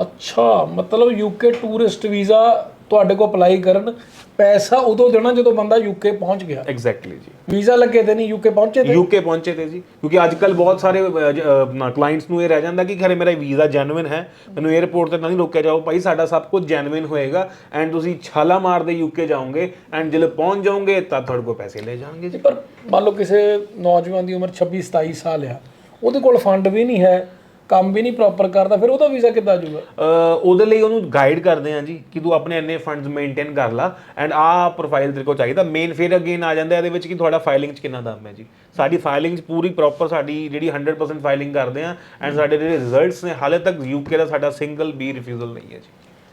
ਅੱਛਾ, ਮਤਲਬ ਯੂਕੇ ਟੂਰਿਸਟ ਵੀਜ਼ਾ ਤੁਹਾਡੇ ਕੋਲ ਅਪਲਾਈ ਕਰਨ ਪੈਸਾ ਉਦੋਂ ਦੇਣਾ ਜਦੋਂ ਬੰਦਾ ਯੂਕੇ ਪਹੁੰਚ ਗਿਆ। ਐਗਜ਼ੈਕਟਲੀ ਜੀ। ਵੀਜ਼ਾ ਲੱਗੇ ਤੇ ਨਹੀਂ ਯੂਕੇ ਪਹੁੰਚੇ ਤੇ? ਯੂਕੇ ਪਹੁੰਚੇ ਤੇ ਜੀ। ਕਿਉਂਕਿ ਅੱਜ ਕੱਲ ਬਹੁਤ ਸਾਰੇ ਕਲਾਇੰਟਸ ਨੂੰ ਇਹ ਰਹਿ ਜਾਂਦਾ ਕਿ ਖਰੇ ਮੇਰਾ ਵੀਜ਼ਾ ਜੈਨੂਇਨ ਹੈ। ਮੈਨੂੰ 에ਅਰਪੋਰਟ ਤੇ ਨਹੀਂ ਰੋਕਿਆ ਜਾਓ। ਭਾਈ ਸਾਡਾ ਸਭ ਕੁਝ ਜੈਨੂਇਨ ਹੋਏਗਾ ਐਂਡ ਤੁਸੀਂ ਛਾਲਾ ਮਾਰਦੇ ਯੂਕੇ ਜਾਓਗੇ ਐਂਡ ਜਦੋਂ ਪਹੁੰਚ ਜਾਓਗੇ ਤਾਂ ਤੁਹਾਡੇ ਕੋਲ ਪੈਸੇ ਲੈ ਜਾਣਗੇ ਜੀ। ਪਰ ਮੰਨ ਲਓ ਕਿਸੇ ਨੌਜਵਾਨ ਦੀ ਉਮਰ 26 27 ਸਾਲ ਆ ਉਹਦੇ ਕੋਲ ਫੰਡ ਵੀ ਨਹੀਂ ਹੈ। ਕੰਮ ਵੀ ਨਹੀਂ ਪ੍ਰੋਪਰ ਕਰਦਾ ਫਿਰ ਉਹਦਾ ਵੀਜ਼ਾ ਕਿੱਦਾਂ ਆਜੂਗਾ ਉਹਦੇ ਲਈ ਉਹਨੂੰ ਗਾਈਡ ਕਰਦੇ ਆ ਜੀ ਕਿ ਤੂੰ ਆਪਣੇ ਇੰਨੇ ਫੰਡਸ ਮੇਨਟੇਨ ਕਰ ਲਾ ਐਂਡ ਆ ਪ੍ਰੋਫਾਈਲ ਤੇਰੇ ਕੋਲ ਚਾਹੀਦਾ। ਮੇਨ ਫਿਰ ਅਗੇਨ ਆ ਜਾਂਦਾ ਇਹਦੇ ਵਿੱਚ ਕਿ ਤੁਹਾਡਾ ਫਾਈਲਿੰਗ 'ਚ ਕਿੰਨਾ ਦਮ ਹੈ ਜੀ। ਸਾਡੀ ਫਾਈਲਿੰਗ 'ਚ ਪੂਰੀ ਪ੍ਰੋਪਰ ਸਾਡੀ ਜਿਹੜੀ 100% ਫਾਈਲਿੰਗ ਕਰਦੇ ਆ ਐਂਡ ਸਾਡੇ ਜਿਹੜੇ ਰਿਜ਼ਲਟਸ ਨੇ ਹਾਲੇ ਤੱਕ ਯੂਕੇ ਦਾ ਸਾਡਾ ਸਿੰਗਲ ਬੀ ਰਿਫਿਊਜ਼ਲ ਨਹੀਂ ਹੈ ਜੀ।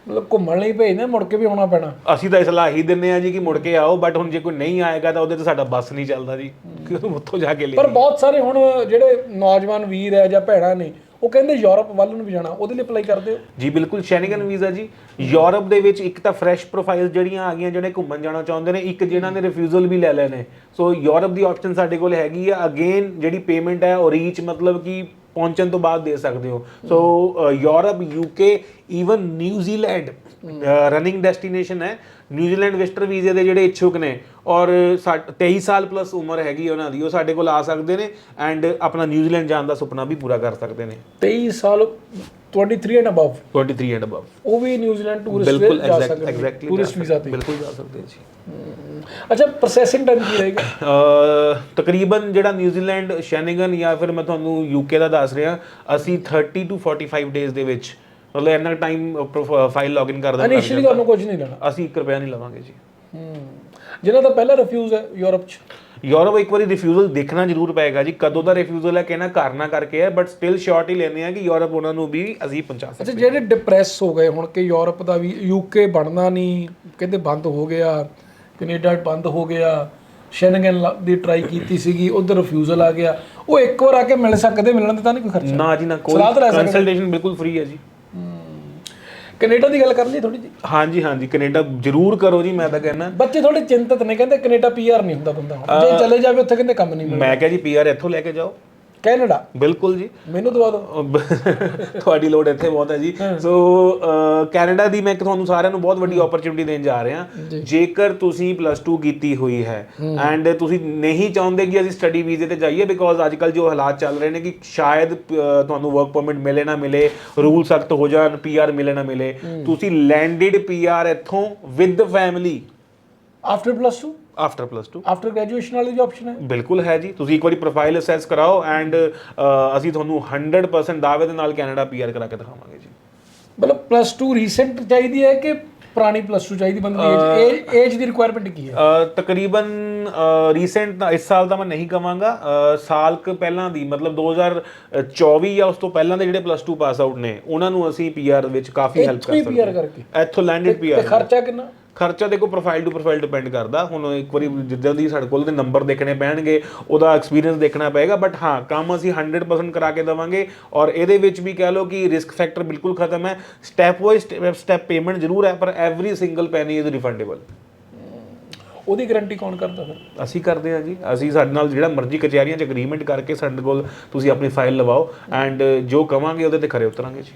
ਮਤਲਬ ਘੁੰਮਣ ਲਈ ਭੇਜਦੇ ਮੁੜ ਕੇ ਵੀ ਆਉਣਾ ਪੈਣਾ। ਅਸੀਂ ਤਾਂ ਸਲਾਹ ਹੀ ਦਿੰਦੇ ਆ ਜੀ ਕਿ ਮੁੜ ਕੇ ਆਓ ਬਟ ਹੁਣ ਜੇ ਕੋਈ ਨਹੀਂ ਆਏਗਾ ਤਾਂ ਉਹਦੇ ਤੇ ਸਾਡਾ ਬੱਸ ਨਹੀਂ ਚੱਲਦਾ ਜੀ। ਕਿ ਉੱਥੋਂ ਜਾ ਕੇ ਲੈ ਪਰ ਬਹੁਤ ਸਾਰੇ ਹੁਣ ਜਿਹੜੇ ਨੌਜਵਾਨ ਵੀਰ ਹੈ ਜਾਂ ਭੈਣਾਂ ਨੇ ਉਹ ਕਹਿੰਦੇ ਯੂਰਪ ਵੱਲ ਨੂੰ ਵੀ ਜਾਣਾ, ਉਹਦੇ ਲਈ ਅਪਲਾਈ ਕਰਦੇ ਹੋ? ਜੀ, ਬਿਲਕੁਲ, ਸ਼ੈਨਗਨ ਵੀਜ਼ਾ ਜੀ। ਯੂਰਪ ਦੇ ਵਿੱਚ ਇੱਕ ਤਾਂ ਫਰੈਸ਼ ਪ੍ਰੋਫਾਈਲ ਜਿਹੜੀਆਂ ਆ ਗਈਆਂ, ਜਿਹੜੇ ਘੁੰਮਣ ਜਾਣਾ ਚਾਹੁੰਦੇ ਨੇ, ਇੱਕ ਜਿਨ੍ਹਾਂ ਨੇ ਰਿਫਿਊਜ਼ਲ ਵੀ ਲੈ ਲੈਣੇ ਸੋ ਯੂਰਪ ਦੀ ਆਪਸ਼ਨ ਸਾਡੇ ਕੋਲ ਹੈਗੀ ਆ ਅਗੇਨ ਜਿਹੜੀ ਪੇਮੈਂਟ ਹੈ, ਉਹ ਰੀਚ ਮਤਲਬ ਕਿ ਪਹੁੰਚਣ ਤੋਂ ਬਾਅਦ ਦੇ ਸਕਦੇ ਹੋ। So Europe UK even New Zealand running destination ਹੈ। ਨਿਊਜ਼ੀਲੈਂਡ ਵਿਜ਼ਟਰ ਵੀਜ਼ੇ ਦੇ ਜਿਹੜੇ ਇੱਛੁਕ ਨੇ ਔਰ ਸਾ- 23 ਸਾਲ ਪਲੱਸ ਉਮਰ ਹੈਗੀ ਉਹਨਾਂ ਦੀ ਉਹ ਸਾਡੇ ਕੋਲ ਆ ਸਕਦੇ ਨੇ ਐਂਡ ਆਪਣਾ ਨਿਊਜ਼ੀਲੈਂਡ ਜਾਣ ਦਾ ਸੁਪਨਾ ਵੀ ਪੂਰਾ ਕਰ ਸਕਦੇ ਨੇ। 23 ਸਾਲ 23 ਐਂਡ ਅਬਵ 23 ਐਂਡ ਅਬਵ ਉਹ ਵੀ ਨਿਊਜ਼ੀਲੈਂਡ ਟੂਰਿਸਟ ਬਿਲਕੁਲ ਜਾ ਐਗਜ਼ੈਕਟ ਸਕਦੇ ਐਗਜ਼ੈਕਟਲੀ ਟੂਰਿਸਟ ਵੀਜ਼ਾ ਤੇ। ਬਿਲਕੁਲ ਜਾ ਸਕਦੇ ਜੀ। ਅੱਛਾ ਪ੍ਰੋਸੈਸਿੰਗ ਟਾਈਮ ਕੀ ਰਹੇਗਾ? ਤਕਰੀਬਨ ਜਿਹੜਾ ਨਿਊਜ਼ੀਲੈਂਡ ਸ਼ੈਨਗਨ ਜਾਂ ਫਿਰ ਮੈਂ ਤੁਹਾਨੂੰ ਯੂਕੇ ਦਾ ਦੱਸ ਰਿਹਾ ਅਸੀਂ 30 ਟੂ 45 ਡੇਜ਼ ਦੇ ਵਿੱਚ ਮਤਲਬ ਇੰਨਾ ਟਾਈਮ ਫਾਈਲ ਲੌਗਇਨ ਕਰ ਦਾਂਗੇ ਇਨੀਸ਼ੀਅਲੀ ਤੁਹਾਨੂੰ ਕੁਝ ਨਹੀਂ ਲੈਣਾ। ਅਸੀਂ 1 ਰੁਪਿਆ ਨਹੀਂ ਲਵਾਂਗੇ ਜੀ। ਹੂੰ। ਜਿਨ੍ਹਾਂ ਦਾ ਪਹਿਲਾ ਰਿਫਿਊਜ਼ ਹੈ ਯੂਰਪ 'ਚ। ਯੂਰਪ ਇੱਕ ਵਾਰੀ ਰਿਫਿਊਜ਼ਲ ਦੇਖਣਾ ਜ਼ਰੂਰ ਪਏਗਾ ਜੀ। ਕਦੋਂ ਦਾ ਰਿਫਿਊਜ਼ਲ ਹੈ ਕਹਿਣਾ ਘਰ ਨਾ ਕਰਕੇ ਹੈ ਬਟ ਸਟਿਲ ਸ਼ੋਰਟ ਹੀ ਲੈਂਦੇ ਆ ਕਿ ਯੂਰਪ ਉਹਨਾਂ ਨੂੰ ਵੀ ਅਸੀਂ ਪਹੁੰਚਾ ਸਕਦੇ ਅੱਛਾ ਜਿਹੜੇ ਡਿਪਰੈਸ ਹੋ ਗਏ ਹੁਣ ਕਿ ਯੂਰਪ ਦਾ ਵੀ ਯੂਕੇ ਬਣਨਾ ਨਹੀਂ ਕਹਿੰਦੇ ਬੰਦ ਹੋ ਗਿਆ ਕੈਨੇਡਾ ਬੰਦ ਹੋ ਗਿਆ ਸ਼ੈਨਗਨ ਦੀ ਟਰਾਈ ਕੀਤੀ ਸੀਗੀ ਉਧਰ ਰਿਫਿਊਜ਼ਲ ਆ ਗਿਆ। ਉਹ ਇੱਕ ਵਾਰ ਆ ਕੇ ਮਿਲ ਸਕਦੇ ਮਿਲਣ ਦੇ ਤਾਂ ਨਹੀਂ ਕੋਈ ਖਰਚਾ। ਨਾ ਜੀ ਨਾ ਕੋਈ। ਕੰਸਲਟੇਸ਼ਨ ਬਿਲਕੁਲ ਫ੍ਰੀ ਹੈ ਜੀ। ਕੈਨੇਡਾ ਦੀ ਗੱਲ ਕਰ ਲਈ ਥੋੜੀ ਜੀ ਹਾਂਜੀ ਹਾਂਜੀ ਕੈਨੇਡਾ ਜ਼ਰੂਰ ਕਰੋ ਜੀ ਮੈਂ ਤਾਂ ਕਹਿੰਦਾ। ਬੱਚੇ ਥੋੜੇ ਚਿੰਤਤ ਨੇ ਕਹਿੰਦੇ ਕੈਨੇਡਾ ਪੀਆਰ ਨਹੀਂ ਹੁੰਦਾ ਬੰਦਾ। ਜੇ ਚਲੇ ਜਾਵੇ ਉੱਥੇ ਕਹਿੰਦੇ ਕੰਮ ਨਹੀਂ ਮਿਲਦਾ। ਮੈਂ ਕਿਹਾ ਜੀ ਪੀਆਰ ਇੱਥੋਂ ਲੈ ਕੇ ਜਾਓ। ਕੈਨੇਡਾ। ਬਿਲਕੁਲ ਜੀ। ਮੈਨੂੰ ਦਵਾ ਦਿਓ। ਤੁਹਾਡੀ ਲੋੜ ਇੱਥੇ ਬਹੁਤ ਹੈ ਜੀ। ਸੋ ਕੈਨੇਡਾ ਦੀ ਮੈਂ ਤੁਹਾਨੂੰ ਸਾਰਿਆਂ ਨੂੰ ਬਹੁਤ ਵੱਡੀ ਓਪਰਚ्युनिटी ਦੇਣ ਜਾ ਰਿਹਾ। ਜੇਕਰ ਤੁਸੀਂ ਪਲੱਸ 2 ਕੀਤੀ ਹੋਈ ਹੈ ਐਂਡ ਤੁਸੀਂ ਨਹੀਂ ਚਾਹੁੰਦੇ ਕਿ ਅਸੀਂ ਸਟੱਡੀ ਵੀਜ਼ੇ ਤੇ ਜਾਈਏ ਬਿਕੋਜ਼ ਅੱਜ ਅੱਜਕੱਲ ਜੋ ਹਾਲਾਤ ਚੱਲ ਰਹੇ ਨੇ ਕਿ ਸ਼ਾਇਦ ਤੁਹਾਨੂੰ ਵਰਕ ਪਰਮਿਟ ਮਿਲੇ ਨਾ ਮਿਲੇ ਰੂਲ ਸਖਤ ਹੋ ਜਾਣ ਪੀਆਰ ਮਿਲੇ ਨਾ ਮਿਲੇ। ਤੁਸੀਂ ਲੈਂਡਡ ਪੀਆਰ ਇੱਥੋਂ with family after plus 2 after plus 2 after graduation ਵਾਲੀ ਵੀ ਆਪਸ਼ਨ ਹੈ। ਬਿਲਕੁਲ ਹੈ ਜੀ। ਤੁਸੀਂ ਇੱਕ ਵਾਰੀ ਪ੍ਰੋਫਾਈਲ ਅਸੈਸ ਕਰਾਓ ਐਂਡ ਅਸੀਂ ਤੁਹਾਨੂੰ 100% ਦਾਅਵੇ ਦੇ ਨਾਲ ਕੈਨੇਡਾ ਪੀਆਰ ਕਰਾ ਕੇ ਦਿਖਾਵਾਂਗੇ ਜੀ। ਮਤਲਬ ਪਲੱਸ 2 ਰੀਸੈਂਟ ਚਾਹੀਦੀ ਹੈ ਕਿ ਪੁਰਾਣੀ ਪਲੱਸ 2 ਚਾਹੀਦੀ ਬੰਦੇ ਦੀ ਏਜ ਦੀ ਰਿਕੁਆਇਰਮੈਂਟ ਕੀ ਹੈ? ਤਕਰੀਬਨ ਰੀਸੈਂਟ ਇਸ ਸਾਲ ਤਾਂ ਮੈਂ ਨਹੀਂ ਕਵਾਂਗਾ। ਸਾਲ ਕ ਪਹਿਲਾਂ ਦੀ ਮਤਲਬ 2024 ਜਾਂ ਉਸ ਤੋਂ ਪਹਿਲਾਂ ਦੇ ਜਿਹੜੇ ਪਲੱਸ 2 ਪਾਸ ਆਊਟ ਨੇ ਉਹਨਾਂ ਨੂੰ ਅਸੀਂ ਪੀਆਰ ਵਿੱਚ ਕਾਫੀ ਹੈਲਪ ਕਰ ਸਕਦੇ ਹਾਂ। ਇੱਥੋਂ ਲੈਂਡਡ ਤੇ ਪੀਆਰ ਖਰਚਾ ਕਿੰਨਾ? ਖਰਚਾ ਦੇਖੋ ਪ੍ਰੋਫਾਈਲ ਟੂ ਪ੍ਰੋਫਾਈਲ ਡਿਪੈਂਡ ਕਰਦਾ। ਹੁਣ ਇੱਕ ਵਾਰੀ ਜਿੱਦਾਂ ਦੀ ਸਾਡੇ ਕੋਲ ਦੇ ਨੰਬਰ ਦੇਖਣੇ ਪੈਣਗੇ ਉਹਦਾ ਐਕਸਪੀਰੀਅੰਸ ਦੇਖਣਾ ਪਏਗਾ ਬਟ ਹਾਂ ਕੰਮ ਅਸੀਂ 100% ਕਰਾ ਕੇ ਦੇਵਾਂਗੇ ਔਰ ਇਹਦੇ ਵਿੱਚ ਵੀ ਕਹਿ ਲਓ ਕਿ ਰਿਸਕ ਫੈਕਟਰ ਬਿਲਕੁਲ ਖਤਮ ਹੈ। ਸਟੈਪ ਵਾਈਜ਼ ਸਟੈਪ ਪੇਮੈਂਟ ਜ਼ਰੂਰ ਹੈ ਪਰ every single penny is refundable ਉਹਦੀ ਗਾਰੰਟੀ ਕੌਣ ਕਰਦਾ ਫਿਰ? ਅਸੀਂ ਕਰਦੇ ਹਾਂ ਜੀ। ਅਸੀਂ ਸਾਡੇ ਨਾਲ ਜਿਹੜਾ ਮਰਜ਼ੀ ਕਚਹਿਰੀਆਂ 'ਚ ਐਗਰੀਮੈਂਟ ਕਰਕੇ ਸਾਡੇ ਕੋਲ ਤੁਸੀਂ ਆਪਣੀ ਫਾਈਲ ਲਵਾਓ। ਐਂਡ ਜੋ ਕਵਾਂਗੇ ਉਹਦੇ ਤੇ ਖਰੇ ਉਤਰਾਂਗੇ ਜੀ।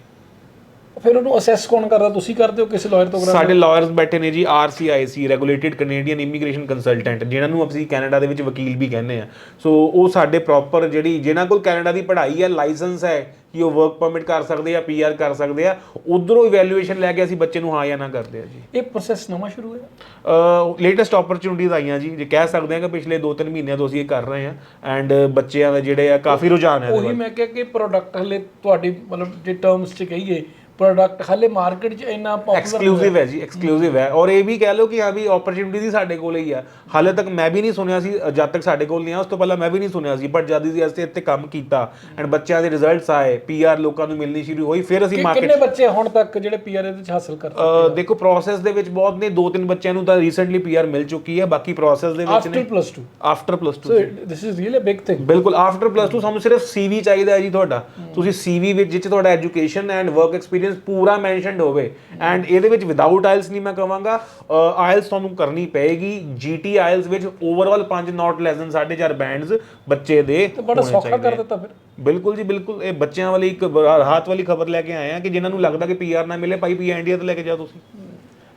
ਫਿਰ ਉਹਨੂੰ ਅਸੈਸ ਕੌਣ ਕਰਦਾ? ਤੁਸੀਂ ਕਰਦੇ ਹੋ? ਕਿਸੇ ਲਾਇਰ ਤੋਂ ਕਰਾਉਂਦੇ ਸਾਡੇ ਲਾਇਰਸ ਬੈਠੇ ਨੇ ਜੀ RCIC regulated Canadian immigration consultant ਜਿਨ੍ਹਾਂ ਨੂੰ ਅਸੀਂ ਕੈਨੇਡਾ ਦੇ ਵਿੱਚ ਵਕੀਲ ਵੀ ਕਹਿੰਦੇ ਆ ਸੋ ਉਹ ਸਾਡੇ ਪ੍ਰੋਪਰ ਜਿਹੜੀ ਜਿਹਨਾਂ ਕੋਲ ਕੈਨੇਡਾ ਦੀ ਪੜ੍ਹਾਈ ਹੈ ਲਾਇਸੈਂਸ ਹੈ ਕਿ ਉਹ ਵਰਕ ਪਰਮਿਟ ਕਰ ਸਕਦੇ ਆ ਪੀਆਰ ਕਰ ਸਕਦੇ ਆ ਉਧਰੋਂ ਇਵੈਲੂਏਸ਼ਨ ਲੈ ਕੇ ਅਸੀਂ ਬੱਚੇ ਨੂੰ ਹਾਂ ਜਾਂ ਨਾ ਕਰਦੇ ਆ ਜੀ। ਇਹ ਪ੍ਰੋਸੈਸ ਨਵਾਂ ਸ਼ੁਰੂ ਹੋਇਆ? ਲੇਟੈਸਟ ਓਪਰਚੁਨਿਟੀਜ਼ ਆਈਆਂ ਜੀ। ਜੇ ਕਹਿ ਸਕਦੇ ਆ ਕਿ ਪਿਛਲੇ 2-3 ਮਹੀਨਿਆਂ ਤੋਂ ਅਸੀਂ ਇਹ ਕਰ ਰਹੇ ਆ ਐਂਡ ਬੱਚਿਆਂ ਦੇ ਜਿਹੜੇ ਆ ਕਾਫੀ ਰੁਝਾਨ ਹੈ ਉਹੀ ਮੈਂ ਕਿਹਾ ਕਿ ਪ੍ਰੋਡਕਟ ਹਲੇ ਤੁਹਾਡੀ ਮਤਲਬ ਜੇ ਟਰਮਸ 'ਚ ਕਹੀਏ ਪ੍ਰੋਡਕਟ ਹਾਲੇ ਮਾਰਕੀਟ 'ਚ ਇੰਨਾ ਪਪੂਲਰ ਐਕਸਕਲੂਸਿਵ ਹੈ ਜੀ ਐਕਸਕਲੂਸਿਵ ਹੈ। ਔਰ ਇਹ ਵੀ ਕਹਿ ਲਓ ਕਿ ਹਾਂ ਵੀ ਓਪਰਚ्युनिटी ਦੀ ਸਾਡੇ ਕੋਲ ਹੀ ਆ। ਹਾਲੇ ਤੱਕ ਮੈਂ ਵੀ ਨਹੀਂ ਸੁਣਿਆ ਸੀ ਜਦ ਤੱਕ ਸਾਡੇ ਕੋਲ ਨਹੀਂ ਆ ਉਸ ਤੋਂ ਪਹਿਲਾਂ ਮੈਂ ਵੀ ਨਹੀਂ ਸੁਣਿਆ ਸੀ। ਬਟ ਜਦ ਅਸੀਂ ਇੱਥੇ ਕੰਮ ਕੀਤਾ ਐਂਡ ਬੱਚਿਆਂ ਦੇ ਰਿਜ਼ਲਟਸ ਆਏ ਪੀਆਰ ਲੋਕਾਂ ਨੂੰ ਮਿਲਣੀ ਸ਼ੁਰੂ ਹੋਈ ਫਿਰ ਅਸੀਂ ਮਾਰਕੀਟ ਕਿੰਨੇ ਬੱਚੇ ਹੁਣ ਤੱਕ ਜਿਹੜੇ ਪੀਆਰ ਇਹਦੇ ਵਿੱਚ ਹਾਸਲ ਕਰ ਚੁੱਕੇ ਦੇਖੋ ਪ੍ਰੋਸੈਸ ਦੇ ਵਿੱਚ ਬਹੁਤ ਨੇ ਦੋ ਤਿੰਨ ਬੱਚਿਆਂ ਨੂੰ ਤਾਂ ਰੀਸੈਂਟਲੀ ਪੀਆਰ ਮਿਲ ਚੁੱਕੀ ਹੈ ਬਾਕੀ ਪ੍ਰੋਸੈਸ ਦੇ ਵਿੱਚ ਨੇ। After plus 2 so this is really a big thing ਬਿਲਕੁਲ ਆਫਟਰ ਪਲੱਸ 2 ਸਾਨੂੰ ਸਿਰਫ ਸੀਵੀ ਚਾਹੀਦਾ ਹੈ ਜੀ ਤੁਹਾਡਾ। ਤੁਸੀਂ ਸੀਵੀ ਵਿੱਚ ਜਿੱਚ ਤੁਹਾਡਾ ਐਜੂਕੇਸ਼ਨ ਐਂਡ ਵਰਕ ਪੂਰਾ ਮੈਂਸ਼ਨਡ ਹੋਵੇ। ਐਂਡ ਇਹਦੇ ਵਿੱਚ ਵਿਦਆਊਟ ਆਇਲਸ ਨਹੀਂ ਮੈਂ ਕਵਾਂਗਾ। ਆਇਲਸ ਤੁਹਾਨੂੰ ਕਰਨੀ ਪਏਗੀ। ਜੀਟੀ ਆਇਲਸ ਵਿੱਚ overall 5 not less than 4.5 bands ਬੱਚੇ ਦੇ ਬੜਾ ਸੌਖਾ ਕਰ ਦਿੱਤਾ ਫਿਰ। ਬਿਲਕੁਲ ਜੀ ਬਿਲਕੁਲ। ਇਹ ਬੱਚਿਆਂ ਵਾਲੀ ਇੱਕ ਰਾਹਤ ਵਾਲੀ ਖਬਰ ਲੈ ਕੇ ਆਏ ਆ ਕਿ ਜਿਨ੍ਹਾਂ ਨੂੰ ਲੱਗਦਾ ਕਿ ਪੀਆਰ ਨਾ ਮਿਲੇ ਭਾਈ ਪੀ ਇੰਡੀਆ ਤੇ ਲੈ ਕੇ ਜਾਓ ਤੁਸੀਂ।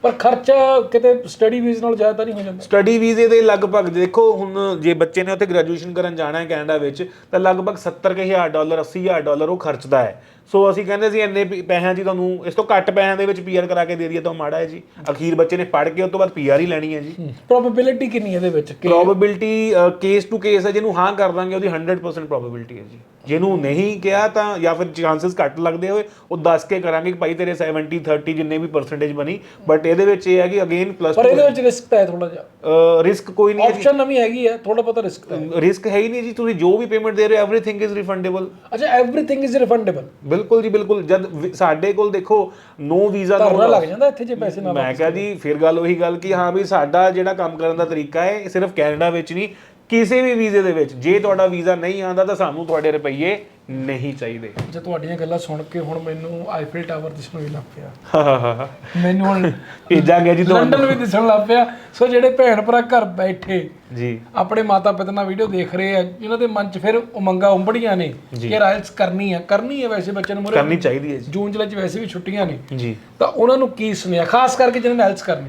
ਪਰ ਖਰਚਾ ਕਿਤੇ ਸਟੱਡੀ ਵੀਜ਼ ਨਾਲ ਜ਼ਿਆਦਾ ਨਹੀਂ ਹੋ ਜਾਂਦਾ। ਸਟੱਡੀ ਵੀਜ਼ੇ ਦੇ ਲਗਭਗ ਦੇਖੋ ਹੁਣ ਜੇ ਬੱਚੇ ਨੇ ਉੱਥੇ ਗ੍ਰੈਜੂਏਸ਼ਨ ਕਰਨ ਜਾਣਾ ਹੈ ਕੈਨੇਡਾ ਵਿੱਚ ਤਾਂ ਲਗਭਗ 70000 ਡਾਲਰ 80000 ਡਾਲਰ ਉਹ ਖਰਚਦਾ ਹੈ। ਸੋ ਅਸੀਂ ਕਹਿੰਦੇ ਸੀ ਇੰਨੇ ਪ- ਪੈਸਿਆਂ 'ਚ ਹੀ ਤੁਹਾਨੂੰ ਇਸ ਤੋਂ ਘੱਟ ਪੈਸਿਆਂ ਦੇ ਵਿੱਚ ਪੀਆਰ ਕਰਾ ਕੇ ਦੇ ਦਈਏ ਤਾਂ ਉਹ ਮਾੜਾ ਹੈ ਜੀ। ਅਖੀਰ ਬੱਚੇ ਨੇ ਪੜ੍ਹ ਕੇ ਉਸ ਤੋਂ ਬਾਅਦ ਪੀਆਰ ਹੀ ਲੈਣੀ ਹੈ ਜੀ। ਪ੍ਰੋਬੇਬਿਲਿਟੀ ਕਿੰਨੀ ਹੈ ਇਹਦੇ ਵਿੱਚ? ਕਿ ਪ੍ਰੋਬੇਬਿਲਟੀ ਕੇਸ ਟੂ ਕੇਸ ਹੈ ਜਿਹਨੂੰ ਹਾਂ ਕਰ ਦਾਂਗੇ ਉਹਦੀ 100% ਪ੍ਰੋਬੇਬਿਲਟੀ ਹੈ ਜੀ। ਜਿਹਨੂੰ ਨਹੀਂ ਕਿਹਾ ਤਾਂ ਜਾਂ ਫਿਰ ਚਾਂਸਸ ਘੱਟ ਲੱਗਦੇ ਹੋਏ ਉਹ ਦੱਸ ਕੇ ਕਰਾਂਗੇ ਕਿ ਭਾਈ ਤੇਰੇ 70 30 ਜਿੰਨੇ ਵੀ ਪਰਸੈਂਟੇਜ ਬਣੀ ਬਟ ਇਹਦੇ ਵਿੱਚ ਇਹ ਹੈ ਕਿ ਅਗੇਨ ਪਲੱਸ ਪਰ ਇਹਦੇ ਵਿੱਚ ਰਿਸਕ ਤਾਂ ਹੈ ਥੋੜਾ ਜਿਹਾ। ਰਿਸਕ ਕੋਈ ਨਹੀਂ ਹੈ ਆਪਸ਼ਨ ਨਵੀਂ ਹੈਗੀ ਹੈ ਥੋੜਾ ਬਹੁਤਾ ਰਿਸਕ ਤਾਂ ਰਿਸਕ ਹੈ ਹੀ ਨਹੀਂ ਜੀ ਤੁਸੀਂ ਜੋ ਵੀ ਪੇਮੈਂਟ ਦੇ ਰਹੇ ਹੋ ਐਵਰੀਥਿੰਗ ਇਜ਼ ਰਿਫੰਡੇਬਲ ਅੱਛਾ ਐਵਰੀਥਿੰਗ ਇਜ਼ ਰਿਫੰਡੇਬਲ ਬਿਲਕੁਲ ਜੀ ਬਿਲਕੁਲ। ਜਦ ਸਾਡੇ ਕੋਲ ਦੇਖੋ ਨੋ ਵੀਜ਼ਾ ਧਰਨਾ ਲੱਗ ਜਾਂਦਾ ਇੱਥੇ ਜੇ ਪੈਸੇ ਨਾ ਮੈਂ ਕਿਹਾ ਜੀ ਫਿਰ ਗੱਲ ਉਹੀ ਗੱਲ ਕਿ ਹਾਂ ਵੀ ਸਾਡਾ ਜਿਹੜਾ ਕੰਮ ਕਰਨ ਦਾ ਤਰੀਕਾ ਹੈ ਸਿਰਫ ਕੈਨੇਡਾ ਵਿੱਚ ਨਹੀਂ ਕਿਸੇ ਵੀ ਵੀਜ਼ੇ ਦੇ ਵਿੱਚ ਜੇ ਤੁਹਾਡਾ ਵੀਜ਼ਾ ਨਹੀਂ ਆਂਦਾ ਤਾਂ ਸਾਨੂੰ ਤੁਹਾਡੇ ਰੁਪਈਏ ਨਹੀਂ ਚਾਹੀਦੇ। ਜੇ ਤੁਹਾਡੀਆਂ ਗੱਲਾਂ ਸੁਣ ਕੇ ਹੁਣ ਮੈਨੂੰ ਆਈਫਲ ਟਾਵਰ ਦਿਸਣ ਵੀ ਲੱਗ ਪਿਆ। ਹਾ ਹਾ ਹਾ ਹਾ। ਮੈਨੂੰ ਹੁਣ ਭੇਜਾਂਗੇ ਜੀ ਤੁਹਾਨੂੰ। ਲੰਡਨ ਵੀ ਦਿਸਣ ਲੱਗ ਪਿਆ। ਸੋ ਜਿਹੜੇ ਭੈਣ ਭਰਾ ਘਰ ਬੈਠੇ ਜੀ। ਆਪਣੇ ਮਾਤਾ ਪਿਤਾ ਨਾਲ ਵੀਡੀਓ ਦੇਖ ਰਹੇ ਆ ਜਿਨ੍ਹਾਂ ਦੇ ਮਨ 'ਚ ਫਿਰ ਉਮੰਗਾਂ ਉੰਬੜੀਆਂ ਨੇ ਕਿ ਰਾਇਲਸ ਕਰਨੀ ਆ। ਕਰਨੀ ਹੈ ਵੈਸੇ ਬੱਚੇ ਨੂੰ ਮੁਰੇ। ਕਰਨੀ ਚਾਹੀਦੀ ਹੈ ਜੂਨ ਜੁਲਾਈ 'ਚ ਵੈਸੇ ਵੀ ਛੁੱਟੀਆਂ ਨੇ। ਜੀ। ਜੀ ਤਾਂ ਉਹਨਾਂ ਨੂੰ ਕੀ ਸੁਨੇਹਾ ਖਾਸ ਕਰਕੇ ਜਿਹਨਾਂ ਨੇ ਰਾਇਲਸ ਕਰਨੀ?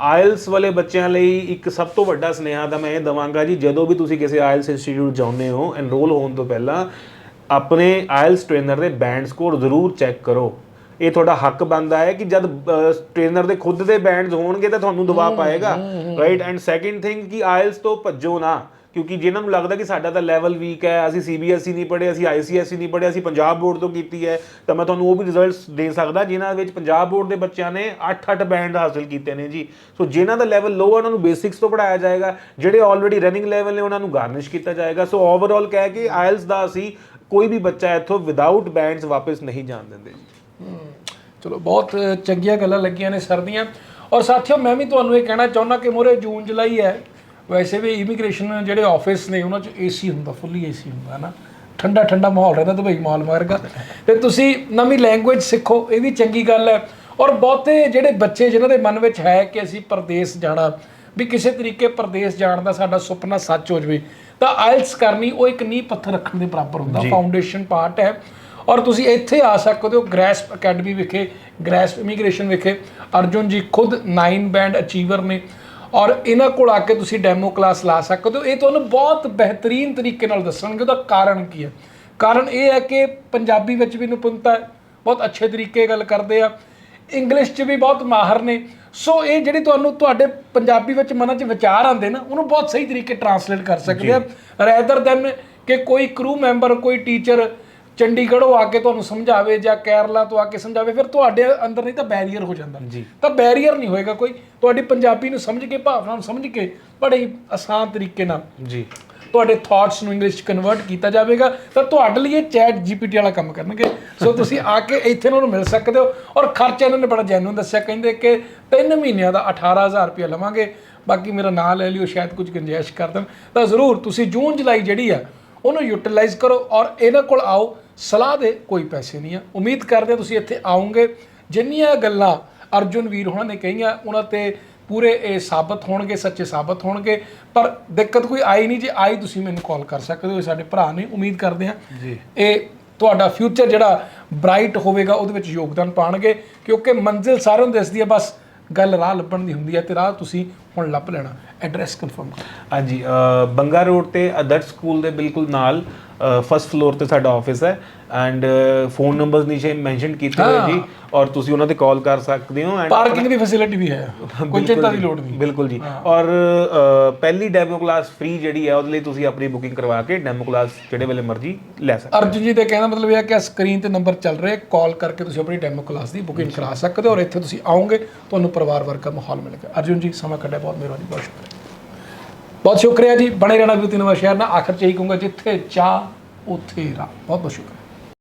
ਆਇਲਸ ਵਾਲੇ ਬੱਚਿਆਂ ਲਈ ਇੱਕ ਸਭ ਤੋਂ ਵੱਡਾ ਸੁਨੇਹਾ ਤਾਂ ਮੈਂ ਇਹ ਦਵਾਂਗਾ ਜੀ ਜਦੋਂ ਵੀ ਤੁਸੀਂ ਕਿਸੇ ਆਇਲਸ ਇੰਸਟੀਚਿਊਟ ਜਾਂਦੇ ਹੋ ਐਨਰੋਲ ਹੋਣ ਤੋਂ ਪਹਿਲਾਂ ਆਪਣੇ ਆਇਲਸ ਟ੍ਰੇਨਰ ਦੇ ਬੈਂਡ ਸਕੋਰ ਜ਼ਰੂਰ ਚੈੱਕ ਕਰੋ। ਇਹ ਤੁਹਾਡਾ ਹੱਕ ਬਣਦਾ ਹੈ ਕਿ ਜਦ ਟ੍ਰੇਨਰ ਦੇ ਖੁਦ ਦੇ ਬੈਂਡਸ ਹੋਣਗੇ ਤਾਂ ਤੁਹਾਨੂੰ ਦਬਾਅ ਪਾਏਗਾ ਰਾਈਟ ਐਂਡ ਸੈਕਿੰਡ ਥਿੰਗ ਕਿ ਆਇਲਸ ਤੋਂ ਭੱਜੋ ਨਾ ਕਿਉਂਕਿ ਜਿਨ੍ਹਾਂ ਨੂੰ ਲੱਗਦਾ ਕਿ ਸਾਡਾ ਤਾਂ ਲੈਵਲ ਵੀਕ ਹੈ ਅਸੀਂ ਸੀਬੀਐਸਈ ਨਹੀਂ ਪੜ੍ਹੇ ਅਸੀਂ ਆਈਸੀਐਸਈ ਨਹੀਂ ਪੜ੍ਹੇ ਅਸੀਂ ਪੰਜਾਬ ਬੋਰਡ ਤੋਂ ਕੀਤੀ ਹੈ ਤਾਂ ਮੈਂ ਤੁਹਾਨੂੰ ਉਹ ਵੀ ਰਿਜ਼ਲਟਸ ਦੇ ਸਕਦਾ ਜਿਨ੍ਹਾਂ ਵਿੱਚ ਪੰਜਾਬ ਬੋਰਡ ਦੇ ਬੱਚਿਆਂ ਨੇ 8-8 ਬੈਂਡ ਹਾਸਲ ਕੀਤੇ ਨੇ ਜੀ। ਸੋ ਜਿਨ੍ਹਾਂ ਦਾ ਲੈਵਲ ਲੋ ਹੈ ਉਹਨਾਂ ਨੂੰ ਬੇਸਿਕਸ ਤੋਂ ਪੜਾਇਆ ਜਾਏਗਾ ਜਿਹੜੇ ਆਲਰੇਡੀ ਰਨਿੰਗ ਲੈਵਲ ਨੇ ਉਹਨਾਂ ਨੂੰ ਗਾਰਨਿਸ਼ ਕੀਤਾ ਜਾਏਗਾ। ਸੋ ਓਵਰਆਲ ਕਹਿ ਕੇ ਆਇਲਸ ਦਾ ਅਸੀਂ ਕੋਈ ਵੀ ਬੱਚਾ ਇੱਥੋਂ ਵਿਦਆਊਟ ਬੈਂਡਸ ਵਾਪਸ ਨਹੀਂ ਜਾਣ ਦਿੰਦੇ। ਚਲੋ, ਬਹੁਤ ਚੰਗੀਆਂ ਗੱਲਾਂ ਲੱਗੀਆਂ ਨੇ ਸਰ ਦੀਆਂ। ਔਰ ਸਾਥੀਓ, ਮੈਂ ਵੀ ਤੁਹਾਨੂੰ ਇਹ ਕਹਿਣਾ ਚਾਹੁੰਦਾ ਕਿ ਮੋਰੇ ਜੂਨ, ਜੁਲਾਈ ਹੈ। ਵੈਸੇ ਵੀ ਇਮੀਗ੍ਰੇਸ਼ਨ ਜਿਹੜੇ ਆਫਿਸ ਨੇ, ਉਹਨਾਂ 'ਚ ਏਸੀ ਹੁੰਦਾ ਫੁੱਲੀ ਏਸੀ ਹੁੰਦਾ ਨਾ ਠੰਡਾ ਠੰਡਾ ਮਾਹੌਲ ਰਹਿੰਦਾ ਦੁਬਈ ਮਾਲ ਮਾਰਗਾ ਤੇ ਤੁਸੀਂ ਨਵੀਂ ਲੈਂਗੁਏਜ ਸਿੱਖੋ, ਇਹ ਵੀ ਚੰਗੀ ਗੱਲ ਹੈ। ਔਰ ਬਹੁਤੇ ਜਿਹੜੇ ਬੱਚੇ ਜਿਨ੍ਹਾਂ ਦੇ ਮਨ ਵਿੱਚ ਹੈ ਕਿ ਅਸੀਂ ਪਰਦੇਸ ਜਾਣਾ ਵੀ ਕਿਸੇ ਤਰੀਕੇ ਪਰਦੇਸ ਜਾਣ ਦਾ ਸਾਡਾ ਸੁਪਨਾ ਸੱਚ ਹੋ ਜਵੇ ਤਾਂ ਆਇਲਸ ਕਰਨੀ ਉਹ ਇੱਕ ਨੀਂਹ ਪੱਥਰ ਰੱਖਣ ਦੇ ਬਰਾਬਰ ਹੁੰਦਾ ਫਾਊਂਡੇਸ਼ਨ ਪਾਰਟ ਹੈ। ਔਰ ਤੁਸੀਂ ਇੱਥੇ ਆ ਸਕਦੇ ਹੋ ਗ੍ਰੈਸਪ ਅਕੈਡਮੀ ਵਿਖੇ ਗ੍ਰੈਸਪ ਇਮੀਗ੍ਰੇਸ਼ਨ ਵਿਖੇ। ਅਰਜੁਨ ਜੀ ਖੁਦ 9 ਬੈਂਡ ਅਚੀਵਰ ਨੇ। ਔਰ ਇਹਨਾਂ ਕੋਲ ਆ ਕੇ ਤੁਸੀਂ ਡੈਮੋ ਕਲਾਸ ਲਾ ਸਕਦੇ ਹੋ। ਇਹ ਤੁਹਾਨੂੰ ਬਹੁਤ ਬਿਹਤਰੀਨ ਤਰੀਕੇ ਨਾਲ ਦੱਸਣਗੇ ਉਹਦਾ ਕਾਰਨ ਕੀ ਹੈ। ਕਾਰਨ ਇਹ ਹੈ ਕਿ ਪੰਜਾਬੀ ਵਿੱਚ ਵੀ ਨਿਪੁੰਨਤਾ ਬਹੁਤ ਅੱਛੇ ਤਰੀਕੇ ਗੱਲ ਕਰਦੇ ਆ। ਇੰਗਲਿਸ਼ 'ਚ ਵੀ ਬਹੁਤ ਮਾਹਰ ਨੇ। ਸੋ ਇਹ ਜਿਹੜੀ ਤੁਹਾਨੂੰ ਤੁਹਾਡੇ ਪੰਜਾਬੀ ਵਿੱਚ ਮਨਾਂ 'ਚ ਵਿਚਾਰ ਆਉਂਦੇ ਨਾ ਉਹਨੂੰ ਬਹੁਤ ਸਹੀ ਤਰੀਕੇ ਟਰਾਂਸਲੇਟ ਕਰ ਸਕਦੇ ਆ। ਰੈਦਰ ਦੈਨ ਕਿ ਕੋਈ ਕਰੂ ਮੈਂਬਰ ਕੋਈ ਟੀਚਰ ਚੰਡੀਗੜ੍ਹੋਂ ਆ ਕੇ ਤੁਹਾਨੂੰ ਸਮਝਾਵੇ ਜਾਂ ਕੇਰਲਾ ਤੋਂ ਆ ਕੇ ਸਮਝਾਵੇ ਫਿਰ ਤੁਹਾਡੇ ਅੰਦਰ ਨਹੀਂ ਤਾਂ ਬੈਰੀਅਰ ਹੋ ਜਾਂਦਾ। ਤਾਂ ਬੈਰੀਅਰ ਨਹੀਂ ਹੋਏਗਾ ਕੋਈ। ਤੁਹਾਡੀ ਪੰਜਾਬੀ ਨੂੰ ਸਮਝ ਕੇ ਭਾਵਨਾ ਨੂੰ ਸਮਝ ਕੇ ਬੜੇ ਆਸਾਨ ਤਰੀਕੇ ਨਾਲ ਜੀ। ਤੁਹਾਡੇ ਥਾਟਸ ਨੂੰ ਇੰਗਲਿਸ਼ 'ਚ ਕਨਵਰਟ ਕੀਤਾ ਜਾਵੇਗਾ। ਤਾਂ ਤੁਹਾਡੇ ਲਈ ਇਹ ਚੈਟ ਜੀਪੀਟੀ ਵਾਲਾ ਕੰਮ ਕਰਨਗੇ। ਸੋ ਤੁਸੀਂ ਆ ਕੇ ਇੱਥੇ ਉਹਨਾਂ ਨੂੰ ਮਿਲ ਸਕਦੇ ਹੋ। ਔਰ ਖਰਚਾ ਇਹਨਾਂ ਨੇ ਬੜਾ ਜੈਨੂਨ ਦੱਸਿਆ। ਕਹਿੰਦੇ ਕਿ 3 ਮਹੀਨਿਆਂ ਦਾ 18000 ਰੁਪਏ ਲਵਾਂਗੇ। ਬਾਕੀ ਮੇਰਾ ਨਾਂ ਲੈ ਲਿਓ ਸ਼ਾਇਦ ਕੁਝ ਗੁੰਜਾਇਸ਼ ਕਰ ਦੇਣ। ਤਾਂ ਜ਼ਰੂਰ ਤੁਸੀਂ ਜੂਨ ਜੁਲਾਈ ਜਿਹੜੀ ਆ ਉਹਨੂੰ ਯੂਟਿਲਾਈਜ਼ ਕਰੋ ਔਰ ਇਹਨਾਂ ਕੋਲ ਆਓ। ਸਲਾਹ ਦੇ ਕੋਈ ਪੈਸੇ ਨਹੀਂ ਆ। ਉਮੀਦ ਕਰਦੇ ਹਾਂ ਤੁਸੀਂ ਇੱਥੇ ਆਓਗੇ। ਜਿੰਨੀਆਂ ਗੱਲਾਂ ਅਰਜੁਨ ਵੀਰ ਹੋਣਾ ਨੇ ਕਹੀਆਂ ਉਹਨਾਂ ਤੇ ਪੂਰੇ ਇਹ ਸਾਬਤ ਹੋਣਗੇ ਸੱਚੇ ਸਾਬਤ ਹੋਣਗੇ। ਪਰ ਦਿੱਕਤ ਕੋਈ ਆਈ ਨਹੀਂ। ਜੇ ਆਈ ਤੁਸੀਂ ਮੈਨੂੰ ਕਾਲ ਕਰ ਸਕਦੇ ਹੋ। ਸਾਡੇ ਭਰਾ ਨੇ ਉਮੀਦ ਕਰਦੇ ਹਾਂ। ਜੀ। ਇਹ ਤੁਹਾਡਾ ਫਿਊਚਰ ਜਿਹੜਾ ਬ੍ਰਾਈਟ ਹੋਵੇਗਾ ਉਹਦੇ ਵਿੱਚ ਯੋਗਦਾਨ ਪਾਣਗੇ। ਕਿਉਂਕਿ ਮੰਜ਼ਿਲ ਸਾਰਿਆਂ ਨੂੰ ਦਿਸਦੀ ਹੈ ਬਸ ਗੱਲ ਰਾਹ ਲੱਭਣ ਦੀ ਹੁੰਦੀ ਹੈ ਤੇ ਰਾਹ ਤੁਸੀਂ ਹੁਣ ਲੱਭ ਲੈਣਾ ਐਡਰੈਸ ਕਨਫਰਮ ਹਾਂਜੀ ਬੰਗਾ ਰੋਡ ਤੇ ਅਦਰਸ਼ ਸਕੂਲ ਦੇ ਬਿਲਕੁਲ ਨਾਲ ਫਸਟ ਫਲੋਰ ਤੇ ਸਾਡਾ ਆਫਿਸ ਹੈ ਐਂਡ ਫੋਨ ਨੰਬਰਸ ਨੀਚੇ ਮੈਂਸ਼ਨ ਕੀਤੇ ਹੋਏ ਜੀ ਔਰ ਤੁਸੀਂ ਉਹਨਾਂ ਤੇ ਕਾਲ ਕਰ ਸਕਦੇ ਹੋ ਐਂਡ ਪਾਰਕਿੰਗ ਦੀ ਫੈਸਿਲਿਟੀ ਵੀ ਹੈ। ਕੋਈ ਚਿੰਤਾ ਦੀ ਲੋੜ ਨਹੀਂ। ਬਿਲਕੁਲ ਜੀ। ਔਰ ਪਹਿਲੀ ਡੈਮੋ ਕਲਾਸ ਫ੍ਰੀ ਜਿਹੜੀ ਹੈ ਉਹਦੇ ਲਈ ਤੁਸੀਂ ਆਪਣੀ ਬੁਕਿੰਗ ਕਰਵਾ ਕੇ ਡੈਮੋ ਕਲਾਸ ਜਿਹੜੇ ਵੇਲੇ ਮਰਜ਼ੀ ਲੈ ਸਕਦੇ ਅਰਜੁਨ ਜੀ ਦੇ ਕਹਿਣ ਮਤਲਬ ਇਹ ਹੈ ਕਿ ਸਕਰੀਨ ਤੇ ਨੰਬਰ ਚੱਲ ਰਿਹਾ ਕਾਲ ਕਰਕੇ ਤੁਸੀਂ ਆਪਣੀ ਡੈਮੋ ਕਲਾਸ ਦੀ ਬੁਕਿੰਗ ਕਰਾ ਸਕਦੇ ਹੋ ਔਰ ਇੱਥੇ ਤੁਸੀਂ ਆਓਗੇ ਤੁਹਾਨੂੰ ਪਰਿਵਾਰ ਵਰਗਾ ਮਾਹੌਲ ਮਿਲੇਗਾ। ਅਰਜੁਨ ਜੀ ਸਮਾਂ ਕੱਢਿਆ ਬਹੁਤ ਮਿਹਰਬਾਨੀ, ਬਹੁਤ ਸ਼ੁਕਰੀਆ। ਬਹੁਤ ਸ਼ੁਕਰੀਆ ਜੀ। ਬਣੇ ਰਹਿਣਾ ਵੀ ਨਵਾਂ ਸ਼ਹਿਰ ਨਾਲ। ਆਖਰ ਚ ਇਹੀ ਕਹੂੰਗਾ, ਜਿੱਥੇ ਚਾਹ, ਉੱਥੇ ਰਾਹ। ਬਹੁਤ ਬਹੁਤ ਸ਼ੁਕਰੀਆ।